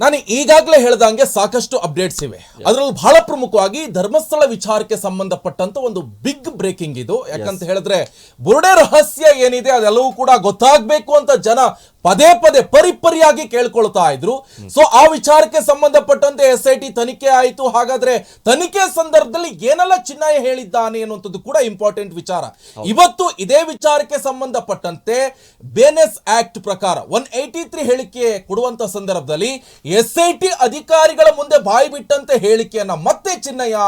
ನಾನು ಈಗಾಗಲೇ ಹೇಳ್ದಂಗೆ ಸಾಕಷ್ಟು ಅಪ್ಡೇಟ್ಸ್ ಇವೆ. ಅದರಲ್ಲಿ ಬಹಳ ಪ್ರಮುಖವಾಗಿ ಧರ್ಮಸ್ಥಳ ವಿಚಾರಕ್ಕೆ ಸಂಬಂಧಪಟ್ಟಂತ ಒಂದು ಬಿಗ್ ಬ್ರೇಕಿಂಗ್ ಇದು. ಯಾಕಂತ ಹೇಳಿದ್ರೆ ಬುರುಡೆ ರಹಸ್ಯ ಏನಿದೆ ಅದೆಲ್ಲವೂ ಕೂಡ ಗೊತ್ತಾಗ್ಬೇಕು ಅಂತ ಜನ ಪದೇ ಪದೇ ಪರಿಪರಿಯಾಗಿ ಕೇಳ್ಕೊಳ್ತಾ ಇದ್ರು. ಸೊ ಆ ವಿಚಾರಕ್ಕೆ ಸಂಬಂಧಪಟ್ಟಂತೆ ಎಸ್ ಐ ಟಿ ತನಿಖೆ ಆಯಿತು. ಹಾಗಾದ್ರೆ ತನಿಖೆ ಸಂದರ್ಭದಲ್ಲಿ ಏನೆಲ್ಲ ಚಿನ್ನಯ ಹೇಳಿದ್ದಾನೆ ಅನ್ನುವಂಥದ್ದು ಕೂಡ ಇಂಪಾರ್ಟೆಂಟ್ ವಿಚಾರ. ಇವತ್ತು ಇದೇ ವಿಚಾರಕ್ಕೆ ಸಂಬಂಧಪಟ್ಟಂತೆ ಬೇನೆಸ್ ಆಕ್ಟ್ ಪ್ರಕಾರ ಒನ್ ಏಯ್ಟಿ ತ್ರೀ ಹೇಳಿಕೆ ಕೊಡುವಂತ ಸಂದರ್ಭದಲ್ಲಿ ಎಸ್ ಐ ಟಿ ಅಧಿಕಾರಿಗಳ ಮುಂದೆ ಬಾಯಿ ಬಿಟ್ಟಂತೆ ಹೇಳಿಕೆಯನ್ನ ಮತ್ತೆ ಚಿನ್ನಯ್ಯ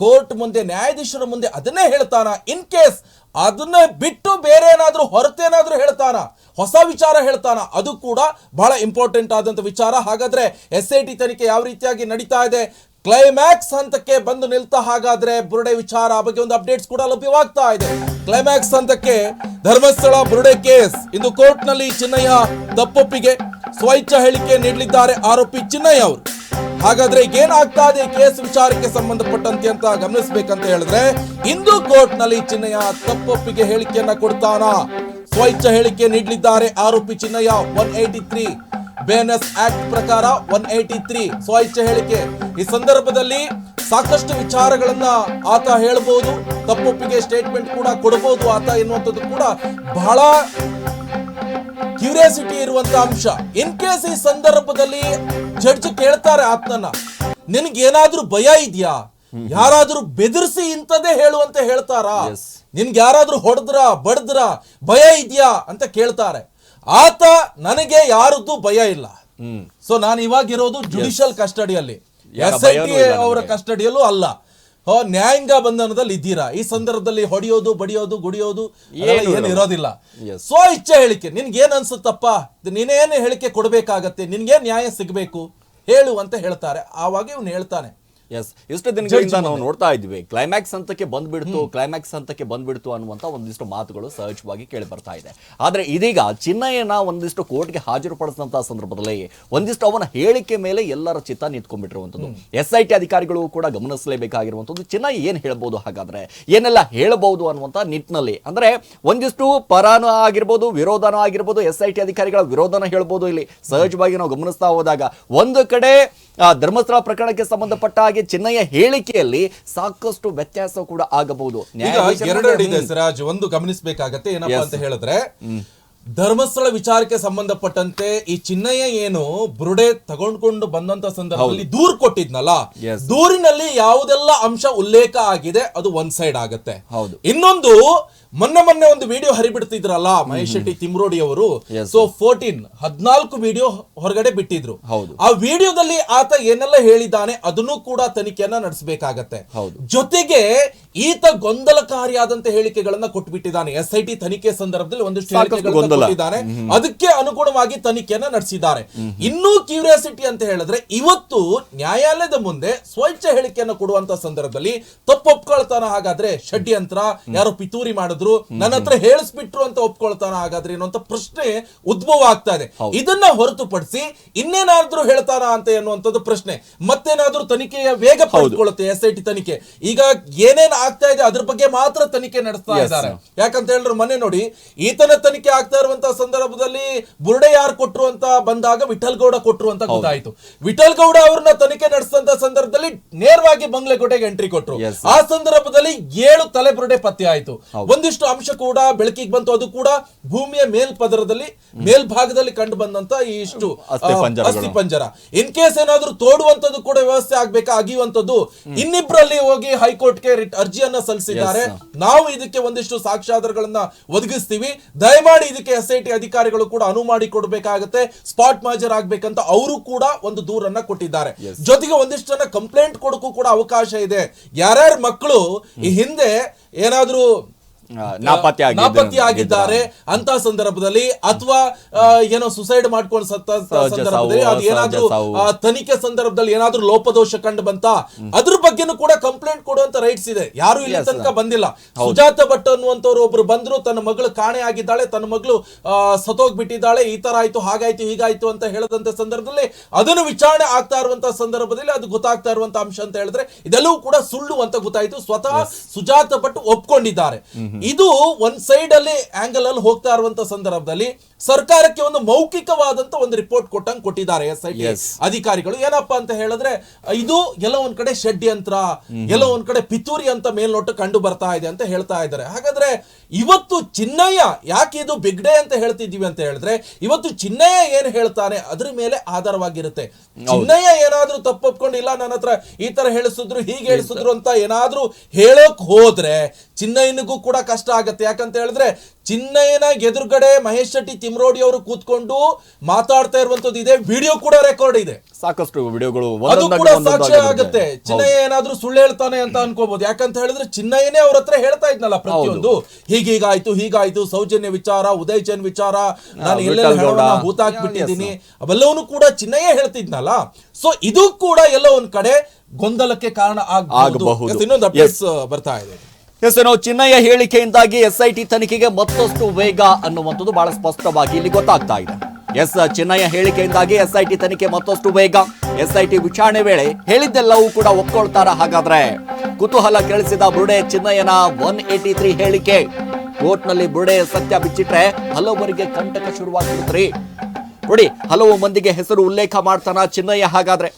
ಕೋರ್ಟ್ ಮುಂದೆ ನ್ಯಾಯಾಧೀಶರ ಮುಂದೆ ಅದನ್ನೇ ಹೇಳ್ತಾನ? ಇನ್ ಕೇಸ್ ಅದನ್ನ ಬಿಟ್ಟು ಬೇರೆ ಏನಾದ್ರೂ ಹೊರತೇನಾದ್ರೂ ಹೇಳ್ತಾನ? ಹೊಸ ವಿಚಾರ ಹೇಳ್ತಾನ. ಅದು ಕೂಡ ಬಹಳ ಇಂಪಾರ್ಟೆಂಟ್ ಆದಂಥ ವಿಚಾರ. ಹಾಗಾದ್ರೆ ಎಸ್ ಐ ಟಿ ತನಿಖೆ ಯಾವ ರೀತಿಯಾಗಿ ನಡೀತಾ ಇದೆ? ಕ್ಲೈಮ್ಯಾಕ್ಸ್ ಹಂತಕ್ಕೆ ಬಂದು ನಿಲ್ತಾ ಹಾಗಾದ್ರೆ ಬುರುಡೆ ವಿಚಾರ ಬಗ್ಗೆ ಒಂದು ಅಪ್ಡೇಟ್ಸ್ ಕೂಡ ಲಭ್ಯವಾಗ್ತಾ ಇದೆ. ಕ್ಲೈಮ್ಯಾಕ್ಸ್ ಹಂತಕ್ಕೆ ಧರ್ಮಸ್ಥಳ ಬುರುಡೆ ಕೇಸ್. ಇಂದು ಕೋರ್ಟ್ನಲ್ಲಿ ಚಿನ್ನಯ್ಯ ತಪ್ಪೊಪ್ಪಿಗೆ ಸ್ವೈಚ್ಛ ಹೇಳಿಕೆ ನೀಡಲಿದ್ದಾರೆ ಆರೋಪಿ ಚಿನ್ನಯ್ಯ ಅವರು. ಹಾಗಾದ್ರೆ ಏನಾಗ್ತಾ ಇದೆ ಕೇಸ್ ವಿಚಾರಕ್ಕೆ ಸಂಬಂಧಪಟ್ಟಂತೆ ಅಂತ ಗಮನಿಸಬೇಕಂತ ಹೇಳಿದ್ರೆ, ಇಂದು ಕೋರ್ಟ್ನಲ್ಲಿ ಚಿನ್ನಯ್ಯ ತಪ್ಪೊಪ್ಪಿಗೆ ಹೇಳಿಕೆಯನ್ನ ಕೊಡ್ತಾನ? ಸ್ವೈಚ್ಛ ಹೇಳಿಕೆ ನೀಡಲಿದ್ದಾರೆ ಆರೋಪಿ Chinnaiah one eighty three BNS act ಪ್ರಕಾರ ಒನ್ ಏಟಿ ತ್ರೀ ಸ್ವಇಚ್ಛ ಹೇಳಿಕೆ. ಈ ಸಂದರ್ಭದಲ್ಲಿ ಸಾಕಷ್ಟು ವಿಚಾರಗಳನ್ನ ಆತ ಹೇಳ್ಬೋದು ತಪ್ಪೊಪ್ಪಿಗೆ ಸ್ಟೇಟ್ಮೆಂಟ್ ಕೂಡ ಕೊಡಬಹುದು ಆತ ಎನ್ನುವಂಥದ್ದು ಕೂಡ ಬಹಳ ಕ್ಯೂರಿಯಾಸಿಟಿ ಇರುವಂತ ಅಂಶ. ಇನ್ ಕೇಸ್ ಈ ಸಂದರ್ಭದಲ್ಲಿ ಜಡ್ಜ್ ಕೇಳ್ತಾರೆ ಆತನ ನಿನ್ಗೇನಾದ್ರೂ ಏನಾದ್ರೂ ಭಯ ಇದೆಯಾ? ಯಾರಾದ್ರೂ ಬೆದರಿಸಿ ಇಂಥದ್ದೇ ಹೇಳುವಂತ ಹೇಳ್ತಾರಾ. ನಿನ್ಗೆ ಯಾರಾದ್ರೂ ಹೊಡೆದ್ರ ಬಡದ್ರ ಭಯ ಇದೆಯಾ? ಅಂತ ಕೇಳ್ತಾರೆ. ಆತ ನನಗೆ ಯಾರದ್ದು ಭಯ ಇಲ್ಲ. ಸೊ ನಾನು ಇವಾಗ ಇರೋದು ಜುಡಿಷಿಯಲ್ ಕಸ್ಟಡಿಯಲ್ಲಿ ಎಸ್ ಐ ಟಿ ಅವರ ಕಸ್ಟಡಿಯಲ್ಲೂ ಅಲ್ಲ. ನ್ಯಾಯಾಂಗ ಬಂಧನದಲ್ಲಿ ಇದ್ದೀರಾ? ಈ ಸಂದರ್ಭದಲ್ಲಿ ಹೊಡೆಯೋದು ಬಡಿಯೋದು ಗುಡಿಯೋದು ಏನು ಇರೋದಿಲ್ಲ. ಸ್ವ ಇಚ್ಛೆ ಹೇಳಿಕೆ ನಿನ್ಗೇನ್ ಏನ್ ಅನ್ಸುತ್ತಪ್ಪ ನೀನೇನು ಹೇಳಿಕೆ ಕೊಡಬೇಕಾಗತ್ತೆ? ನಿನ್ಗೇನ್ ನ್ಯಾಯ ಸಿಗಬೇಕು? ಹೇಳು ಅಂತ ಹೇಳ್ತಾರೆ. ಆವಾಗ ಇವನು ಹೇಳ್ತಾನೆ. ಎಸ್ ಇಷ್ಟು ದಿನಗಳಿಂದ ನಾವು ನೋಡ್ತಾ ಇದ್ವಿ. ಕ್ಲೈಮ್ಯಾಕ್ಸ್ ಹಂತಕ್ಕೆ ಬಂದ್ಬಿಡ್ತು ಕ್ಲೈಮ್ಯಾಕ್ಸ್ ಹಂತಕ್ಕೆ ಬಂದ್ಬಿಡ್ತು ಅನ್ನುವಂತ ಒಂದಿಷ್ಟು ಮಾತುಗಳು ಸಹಜವಾಗಿ ಕೇಳಿ ಬರ್ತಾ ಇದೆ. ಆದರೆ ಇದೀಗ ಚಿನ್ನಯ್ಯನ ಒಂದಿಷ್ಟು ಕೋರ್ಟ್ಗೆ ಹಾಜರುಪಡಿಸಿದಂತಹ ಸಂದರ್ಭದಲ್ಲಿ ಒಂದಿಷ್ಟು ಅವನ ಹೇಳಿಕೆ ಮೇಲೆ ಎಲ್ಲರ ಚಿತ್ತ ನಿಂತ್ಕೊಂಡ್ಬಿಟ್ಟಿರುವಂಥದ್ದು. ಎಸ್ ಐ ಟಿ ಅಧಿಕಾರಿಗಳು ಕೂಡ ಗಮನಿಸಲೇಬೇಕಾಗಿರುವಂತದ್ದು ಚಿನ್ನಯ್ಯ ಏನು ಹೇಳ್ಬೋದು ಹಾಗಾದ್ರೆ? ಏನೆಲ್ಲ ಹೇಳಬಹುದು ಅನ್ನುವಂತ ನಿಟ್ಟಿನಲ್ಲಿ. ಅಂದ್ರೆ ಒಂದಿಷ್ಟು ಪರಾನು ಆಗಿರ್ಬೋದು ವಿರೋಧನೂ ಆಗಿರ್ಬೋದು ಎಸ್ ಐ ಟಿ ಅಧಿಕಾರಿಗಳ ವಿರೋಧನ ಹೇಳ್ಬೋದು ಇಲ್ಲಿ. ಸಹಜವಾಗಿ ನಾವು ಗಮನಿಸ್ತಾ ಹೋದಾಗ ಒಂದು ಕಡೆ ಧರ್ಮಸ್ಥಳ ಪ್ರಕರಣಕ್ಕೆ ಸಂಬಂಧಪಟ್ಟ ಹಾಗೆ ಚಿನ್ನಯ್ಯ ಹೇಳಿಕೆಯಲ್ಲಿ ಸಾಕಷ್ಟು ವ್ಯತ್ಯಾಸ ಕೂಡ ಆಗಬಹುದು. ಸಿರಾಜ್ ಒಂದು ಗಮನಿಸಬೇಕಾಗತ್ತೆ ಏನಪ್ಪಾ ಅಂತ ಹೇಳಿದ್ರೆ ಧರ್ಮಸ್ಥಳ ವಿಚಾರಕ್ಕೆ ಸಂಬಂಧಪಟ್ಟಂತೆ ಈ ಚಿನ್ನಯ್ಯ ಏನು ಬುರುಡೆ ತಗೊಂಡ್ಕೊಂಡು ಬಂದಂತ ಸಂದರ್ಭದಲ್ಲಿ ದೂರ್ ಕೊಟ್ಟಿದ್ನಲ್ಲ? ದೂರಿನಲ್ಲಿ ಯಾವುದೆಲ್ಲ ಅಂಶ ಉಲ್ಲೇಖ ಆಗಿದೆ ಅದು ಒಂದ್ ಸೈಡ್ ಆಗತ್ತೆ. ಹೌದು. ಇನ್ನೊಂದು ಮೊನ್ನೆ ಮೊನ್ನೆ ಒಂದು ವಿಡಿಯೋ ಹರಿಬಿಡ್ತಿದ್ರಲ್ಲ ಮಹೇಶ್ ಶೆಟ್ಟಿ ತಿಮ್ರೋಡಿ ಅವರು. ಸೊ ಫೋರ್ಟೀನ್ ಹದ್ನಾಲ್ಕು ವಿಡಿಯೋ ಹೊರಗಡೆ ಬಿಟ್ಟಿದ್ರು. ಹೌದು. ಆ ವಿಡಿಯೋದಲ್ಲಿ ಆತ ಏನೆಲ್ಲ ಹೇಳಿದ್ದಾನೆ ಅದನ್ನು ಕೂಡ ತನಿಖೆಯನ್ನ ನಡೆಸಬೇಕಾಗತ್ತೆ. ಜೊತೆಗೆ ಈತ ಗೊಂದಲಕಾರಿಯಾದಂತ ಹೇಳಿಕೆಗಳನ್ನ ಕೊಟ್ಬಿಟ್ಟಿದ್ದಾನೆ. ಎಸ್ ಐ ಟಿ ತನಿಖೆ ಸಂದರ್ಭದಲ್ಲಿ ಒಂದಿಷ್ಟು ಹೇಳಿಕೆಗಳನ್ನು ಕೊಟ್ಟಿದ್ದಾನೆ. ಅದಕ್ಕೆ ಅನುಗುಣವಾಗಿ ತನಿಖೆಯನ್ನ ನಡೆಸಿದ್ದಾರೆ. ಇನ್ನೂ ಕ್ಯೂರಿಯಾಸಿಟಿ ಅಂತ ಹೇಳಿದ್ರೆ ಇವತ್ತು ನ್ಯಾಯಾಲಯದ ಮುಂದೆ ಸ್ವಚ್ಛ ಹೇಳಿಕೆಯನ್ನು ಕೊಡುವಂತ ಸಂದರ್ಭದಲ್ಲಿ ತಪ್ಪೊಪ್ಕೊಳ್ತಾನ. ಹಾಗಾದ್ರೆ ಷಡ್ಯಂತ್ರ ಯಾರು ಪಿತೂರಿ ಮಾಡಿದ್ರು ನನ್ನ ಹತ್ರ ಹೇಳಿಸ್ಬಿಟ್ರು ಅಂತ ಒಪ್ಕೊಳ್ತಾನ ಹಾಗಾದ್ರೆ ಅನ್ನುವಂತ ಪ್ರಶ್ನೆ ಉದ್ಭವ ಆಗ್ತಾ ಇದೆ. ಇದನ್ನ ಹೊರತುಪಡಿಸಿ ಇನ್ನೇನಾದ್ರೂ ಹೇಳ್ತಾನ ಅಂತ ಎನ್ನುವಂಥದ್ದು ಪ್ರಶ್ನೆ. ಮತ್ತೇನಾದ್ರೂ ತನಿಖೆಯ ವೇಗ ಪಡೆದುಕೊಳ್ಳುತ್ತೆ ಎಸ್ ಐ ಟಿ ತನಿಖೆ. ಈಗ ಏನೇನ್ ಆಗ್ತಾ ಇದೆ ಅದ್ರ ಬಗ್ಗೆ ಮಾತ್ರ ತನಿಖೆ ನಡೆಸ್ತಾ ಇದ್ದಾರೆ. ಯಾಕಂತ ಹೇಳಿದ್ರು ಮನೆ ನೋಡಿ ಈತನ ತನಿಖೆ ಆಗ್ತಾ ಇರುವಂತಹ ಸಂದರ್ಭದಲ್ಲಿ ಬುರುಡೆ ಯಾರು ಕೊಟ್ರು ಅಂತ ಬಂದಾಗ ವಿಠಲ್ ಗೌಡ ಕೊಟ್ರು ಅಂತ ಗೊತ್ತಾಯ್ತು. ವಿಠಲ್ ಗೌಡ ಅವ್ರನ್ನ ತನಿಖೆ ನಡೆಸಿದಂತ ಸಂದರ್ಭದಲ್ಲಿ ನೇರವಾಗಿ ಬಂಗ್ಲೆಕೋಟೆಗೆ ಎಂಟ್ರಿ ಕೊಟ್ರು. ಆ ಸಂದರ್ಭದಲ್ಲಿ ಏಳು ತಲೆ ಬುರುಡೆ ಪತ್ತೆ ಆಯ್ತು. ಒಂದಿಷ್ಟು ಅಂಶ ಕೂಡ ಬೆಳಕಿಗೆ ಬಂತು. ಅದು ಕೂಡ ಭೂಮಿಯ ಮೇಲ್ಪದರದಲ್ಲಿ ಮೇಲ್ಭಾಗದಲ್ಲಿ ಕಂಡು ಬಂದಂತ ಈ ಇಷ್ಟು ಅಸ್ಥಿ ಪಂಜರ. ಇನ್ ಕೇಸ್ ಏನಾದ್ರೂ ತೋಡುವಂತದ್ದು ಕೂಡ ವ್ಯವಸ್ಥೆ ಆಗ್ಬೇಕಾ? ಅಗಿಯುವಂತದ್ದು ಇನ್ನಿಬ್ರಲ್ಲಿ ಹೋಗಿ ಹೈಕೋರ್ಟ್ಗೆ ರಿಟ್ ಅರ್ಜಿಯನ್ನ ಸಲ್ಲಿಸಿದ್ದಾರೆ. ನಾವು ಇದಕ್ಕೆ ಒಂದಿಷ್ಟು ಸಾಕ್ಷ್ಯಾಧಾರಗಳನ್ನ ಒದಗಿಸ್ತೀವಿ. ದಯಮಾಡಿ ಇದಕ್ಕೆ ಎಸ್ ಐ ಟಿ ಅಧಿಕಾರಿಗಳು ಕೂಡ ಅನುವು ಮಾಡಿ ಕೊಡ್ಬೇಕಾಗತ್ತೆ. ಸ್ಪಾಟ್ ಮಾಜರ್ ಆಗ್ಬೇಕಂತ ಅವರು ಕೂಡ ಒಂದು ದೂರನ್ನ ಕೊಟ್ಟಿದ್ದಾರೆ. ಜೊತೆಗೆ ಒಂದಿಷ್ಟು ಜನ ಕಂಪ್ಲೇಂಟ್ ಕೊಡಕ್ಕೂ ಕೂಡ ಅವಕಾಶ ಇದೆ. ಯಾರ್ಯಾರ ಮಕ್ಕಳು ಈ ಹಿಂದೆ ಏನಾದ್ರೂ ನಾಪತ್ತೆ ನಾಪತ್ತೆ ಆಗಿದ್ದಾರೆ ಅಂತ ಸಂದರ್ಭದಲ್ಲಿ ಅಥವಾ ಏನೋ ಸುಸೈಡ್ ಮಾಡ್ಕೊಂಡು ಸತ್ತ ಸಂದರ್ಭದಲ್ಲಿ ಅದು ಏನಾದ್ರೂ ತನಿಖೆ ಸಂದರ್ಭದಲ್ಲಿ ಏನಾದ್ರೂ ಲೋಪದೋಷ ಕಂಡು ಬಂತ ಅದ್ರ ಬಗ್ಗೆನೂ ಕೂಡ ಕಂಪ್ಲೇಂಟ್ ಕೊಡುವಂತ ರೈಟ್ಸ್ ಇದೆ. ಯಾರು ಇಲ್ಲಿ ತನಕ ಬಂದಿಲ್ಲ. ಸುಜಾತ ಭಟ್ ಅನ್ನುವಂತವ್ರು ಒಬ್ರು ಬಂದ್ರು ತನ್ನ ಮಗಳು ಕಾಣೆ ಆಗಿದ್ದಾಳೆ ತನ್ನ ಮಗಳು ಆ, ಸತ್ತೋಗ್ಬಿಟ್ಟಿದ್ದಾಳೆ ಈ ತರ ಆಯ್ತು ಹಾಗಾಯ್ತು ಹೀಗಾಯ್ತು ಅಂತ ಹೇಳದಂತ ಸಂದರ್ಭದಲ್ಲಿ ಅದನ್ನು ವಿಚಾರಣೆ ಆಗ್ತಾ ಇರುವಂತ ಸಂದರ್ಭದಲ್ಲಿ ಅದು ಗೊತ್ತಾಗ್ತಾ ಇರುವಂತ ಅಂಶ ಅಂತ ಹೇಳಿದ್ರೆ ಇದೆಲ್ಲವೂ ಕೂಡ ಸುಳ್ಳು ಅಂತ ಗೊತ್ತಾಯ್ತು. ಸ್ವತಃ ಸುಜಾತ ಭಟ್ ಒಪ್ಕೊಂಡಿದ್ದಾರೆ. ಇದು ಒಂದ್ ಸೈಡ್ ಅಲ್ಲಿ ಆಂಗಲ್ ಅಲ್ಲಿ ಹೋಗ್ತಾ ಇರುವಂತ ಸಂದರ್ಭದಲ್ಲಿ ಸರ್ಕಾರಕ್ಕೆ ಒಂದು ಮೌಖಿಕವಾದಂತ ಒಂದು ರಿಪೋರ್ಟ್ ಕೊಟ್ಟಂಗ್ ಕೊಟ್ಟಿದ್ದಾರೆ ಎಸ್ ಐ. ಅಧಿಕಾರಿಗಳು. ಏನಪ್ಪಾ ಅಂತ ಹೇಳಿದ್ರೆ ಇದು ಎಲ್ಲ ಒಂದ್ ಕಡೆ ಷಡ್ಯಂತ್ರ ಎಲ್ಲ ಒಂದ್ ಕಡೆ ಪಿತೂರಿ ಅಂತ ಮೇಲ್ನೋಟ ಕಂಡು ಬರ್ತಾ ಇದೆ ಅಂತ ಹೇಳ್ತಾ ಇದ್ದಾರೆ. ಹಾಗಾದ್ರೆ ಇವತ್ತು ಚಿನ್ನಯ್ಯ ಯಾಕೆ ಇದು ಬಿಗ್ಡೆ ಅಂತ ಹೇಳ್ತಿದೀವಿ ಅಂತ ಹೇಳಿದ್ರೆ ಇವತ್ತು ಚಿನ್ನಯ್ಯ ಏನ್ ಹೇಳ್ತಾನೆ ಅದ್ರ ಮೇಲೆ ಆಧಾರವಾಗಿರುತ್ತೆ. ಚಿನ್ನಯ್ಯ ಏನಾದ್ರೂ ತಪ್ಪೊಪ್ಕೊಂಡು ಇಲ್ಲ ನನ್ನ ಹತ್ರ ಈ ತರ ಹೇಳಿಸಿದ್ರು ಹೀಗೆ ಹೇಳಿಸಿದ್ರು ಅಂತ ಏನಾದ್ರೂ ಹೇಳೋಕ್ ಹೋದ್ರೆ ಚಿನ್ನಯ್ಯನಿಗೂ ಕೂಡ ಕಷ್ಟ ಆಗತ್ತೆ. ಯಾಕಂತ ಹೇಳಿದ್ರೆ ಚಿನ್ನಯ್ಯನ ಎದುರುಗಡೆ ಮಹೇಶ್ ಶೆಟ್ಟಿ ತಿಮ್ರೋಡಿ ಅವರು ಕೂತ್ಕೊಂಡು ಮಾತಾಡ್ತಾ ಇರುವಂತದ್ದು ಇದೆ. ವಿಡಿಯೋ ಕೂಡ ರೆಕಾರ್ಡ್ ಇದೆ. ಸಾಕಷ್ಟು ವಿಡಿಯೋಗಳು ಅದು ಕೂಡ ಸಾಕ್ಷ್ಯ. ಆಗುತ್ತೆ. ಚಿನ್ನಯ್ಯ ಏನಾದ್ರೂ ಸುಳ್ಳು ಹೇಳ್ತಾನೆ ಅಂತ ಅನ್ಕೋಬಹುದು ಯಾಕಂತ ಹೇಳಿದ್ರೆ ಚಿನ್ನಯ್ಯನೇ ಅವ್ರ ಹತ್ರ ಹೇಳ್ತಾ ಇದ್ನಲ್ಲ ಪ್ರತಿಯೊಂದು. ಹೀಗೀಗಾಯ್ತು ಹೀಗಾಯ್ತು ಸೌಜನ್ಯ ವಿಚಾರ ಉದಯ್ ಚಂದ್ ವಿಚಾರ ನಾನು ಎಲ್ಲೆಲ್ಲ ಭೂತ ಹಾಕಿ ಹೂತಾಕ್ಬಿಟ್ಟಿದ್ದೀನಿ ಅವೆಲ್ಲವನ್ನೂ ಕೂಡ ಚಿನ್ನಯ್ಯ ಹೇಳ್ತಿದ್ನಲ್ಲ. ಸೊ ಇದು ಕೂಡ ಎಲ್ಲ ಒಂದ್ ಕಡೆ ಗೊಂದಲಕ್ಕೆ ಕಾರಣ ಆಗಬಹುದು. ಆಗಬಹುದು. ಇನ್ನೊಂದು ಅಪ್ಡೇಟ್ಸ್ ಬರ್ತಾ ಇದೆ. ಎಸ್ ಏನೋ ಚಿನ್ನಯ್ಯ ಹೇಳಿಕೆಯಿಂದಾಗಿ ಎಸ್ಐಟಿ ತನಿಖೆಗೆ ಮತ್ತಷ್ಟು ವೇಗ ಅನ್ನುವಂಥದ್ದು ಬಹಳ ಸ್ಪಷ್ಟವಾಗಿ ಇಲ್ಲಿ ಗೊತ್ತಾಗ್ತಾ ಇದೆ. ಎಸ್, ಚಿನ್ನಯ್ಯ ಹೇಳಿಕೆಯಿಂದಾಗಿ ಎಸ್ಐಟಿ ತನಿಖೆ ಮತ್ತಷ್ಟು ವೇಗ. ಎಸ್ಐಟಿ ವಿಚಾರಣೆ ವೇಳೆ ಹೇಳಿದ್ದೆಲ್ಲವೂ ಕೂಡ ಒಪ್ಕೊಳ್ತಾರ. ಹಾಗಾದ್ರೆ ಕುತೂಹಲ ಕೇಳಿಸಿದ ಬುರುಡೆ ಚಿನ್ನಯ್ಯನ ಒನ್ ಏಟಿ ತ್ರೀ ಹೇಳಿಕೆ. ಕೋರ್ಟ್ನಲ್ಲಿ ಬುರುಡೆ ಸತ್ಯ ಬಿಚ್ಚಿಟ್ರೆ ಹಲವರಿಗೆ ಕಂಟಕ ಶುರುವಾಗಿರುತ್ತೆ ನೋಡಿ, ಹಲವು ಮಂದಿಗೆ ಹೆಸರು ಉಲ್ಲೇಖ ಮಾಡ್ತಾನ ಚಿನ್ನಯ್ಯ. ಹಾಗಾದ್ರೆ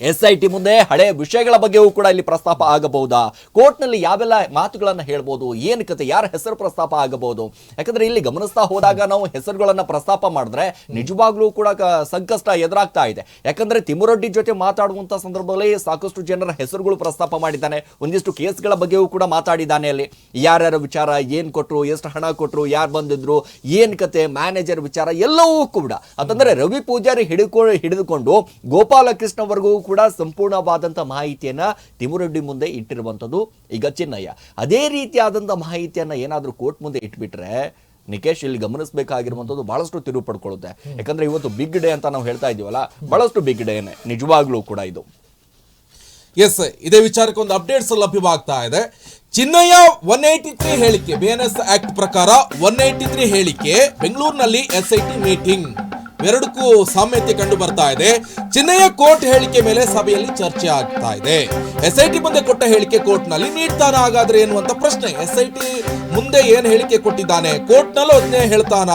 ಎಸ್ ಐ ಟಿ ಮುಂದೆ ಹಳೆ ವಿಷಯಗಳ ಬಗ್ಗೆಯೂ ಕೂಡ ಇಲ್ಲಿ ಪ್ರಸ್ತಾಪ ಆಗಬಹುದಾ? ಕೋರ್ಟ್ನಲ್ಲಿ ಯಾವೆಲ್ಲ ಮಾತುಗಳನ್ನು ಹೇಳ್ಬೋದು? ಏನು ಕತೆ? ಯಾರ ಹೆಸರು ಪ್ರಸ್ತಾಪ ಆಗಬಹುದು? ಯಾಕಂದ್ರೆ ಇಲ್ಲಿ ಗಮನಿಸ್ತಾ ಹೋದಾಗ ನಾವು ಹೆಸರುಗಳನ್ನು ಪ್ರಸ್ತಾಪ ಮಾಡಿದ್ರೆ ನಿಜವಾಗ್ಲೂ ಕೂಡ ಸಂಕಷ್ಟ ಎದುರಾಗ್ತಾ ಇದೆ. ಯಾಕಂದ್ರೆ ತಿಮ್ಮರೊಡ್ಡಿ ಜೊತೆ ಮಾತಾಡುವಂತ ಸಂದರ್ಭದಲ್ಲಿ ಸಾಕಷ್ಟು ಜನರ ಹೆಸರುಗಳು ಪ್ರಸ್ತಾಪ ಮಾಡಿದ್ದಾನೆ. ಒಂದಿಷ್ಟು ಕೇಸ್ಗಳ ಬಗ್ಗೆಯೂ ಕೂಡ ಮಾತಾಡಿದ್ದಾನೆ ಅಲ್ಲಿ. ಯಾರ್ಯಾರ ವಿಚಾರ ಏನ್ ಕೊಟ್ಟರು ಎಷ್ಟು ಹಣ ಕೊಟ್ಟರು ಯಾರು ಬಂದಿದ್ರು, ಏನ್ ಕತೆ, ಮ್ಯಾನೇಜರ್ ವಿಚಾರ ಎಲ್ಲವೂ ಕೂಡ. ಅಂತಂದ್ರೆ ರವಿ ಪೂಜಾರಿ ಹಿಡಿದುಕೊಂಡು ಹಿಡಿದುಕೊಂಡು ಗೋಪಾಲಕೃಷ್ಣವರೆಗೂ ಕೂಡ ಸಂಪೂರ್ಣವಾದಂಥ ಮಾಹಿತಿಯನ್ನು ತಿಮುರೆಡ್ಡಿ ಮುಂದೆ ಇಟ್ಟಿರುವಂಥದ್ದು ಈಗ ಚಿನ್ನಯ್ಯ. ಅದೇ ರೀತಿಯಾದಂಥ ಮಾಹಿತಿಯನ್ನು ಏನಾದರೂ ಕೋರ್ಟ್ ಮುಂದೆ ಇಟ್ಬಿಟ್ರೆ ನಿಕೇಶ್ ಇಲ್ಲಿ ಗಮನಿಸಬೇಕಾಗಿರುವಂಥದ್ದು ಬಹಳಷ್ಟು ತಿರುವು ಪಡ್ಕೊಳ್ಳುತ್ತೆ ಯಾಕಂದ್ರೆ ಇವತ್ತು ಬಿಗ್ ಡೇ ಅಂತ ನಾವು ಹೇಳ್ತಾ ಇದೀವಲ್ಲ ಬಹಳಷ್ಟು ಬಿಗ್ ಡೇನೆ ನಿಜವಾಗ್ಲೂ ಕೂಡ ಇದು. ಎಸ್ ಇದೇ ವಿಚಾರಕ್ಕೆ ಒಂದು ಅಪ್ಡೇಟ್ಸ್ ಲಭ್ಯವಾಗ್ತಾ ಇದೆ. ಚಿನ್ನಯ್ಯ ಒನ್ ಏಯ್ಟಿ ತ್ರೀ ಹೇಳಿಕೆ ಬಿ ಎನ್ ಎಸ್ ಆಕ್ಟ್ ಪ್ರಕಾರ ಒನ್ ಏಯ್ಟಿ ತ್ರೀ ಹೇಳಿಕೆ ಬೆಂಗಳೂರಿನಲ್ಲಿ ಎಸ್ ಐ ಟಿ ಮೀಟಿಂಗ್ ಎರಡಕ್ಕೂ ಸಾಮ್ಯತೆ ಕಂಡು ಬರ್ತಾ ಇದೆ. ಚಿನ್ನಯ್ಯ ಕೋರ್ಟ್ ಹೇಳಿಕೆ ಮೇಲೆ ಸಭೆಯಲ್ಲಿ ಚರ್ಚೆ ಆಗ್ತಾ ಇದೆ. ಎಸ್ ಐ ಟಿ ಮುಂದೆ ಕೊಟ್ಟ ಹೇಳಿಕೆ ಕೋರ್ಟ್ನಲ್ಲಿ ನೀಡ್ತಾನ ಹಾಗಾದ್ರೆ ಏನು ಅಂತ ಪ್ರಶ್ನೆ. ಎಸ್ ಐ ಟಿ ಮುಂದೆ ಏನ್ ಹೇಳಿಕೆ ಕೊಟ್ಟಿದ್ದಾನೆ? ಕೋರ್ಟ್ ನಲ್ಲೂ ಅದನ್ನೇ ಹೇಳ್ತಾನ?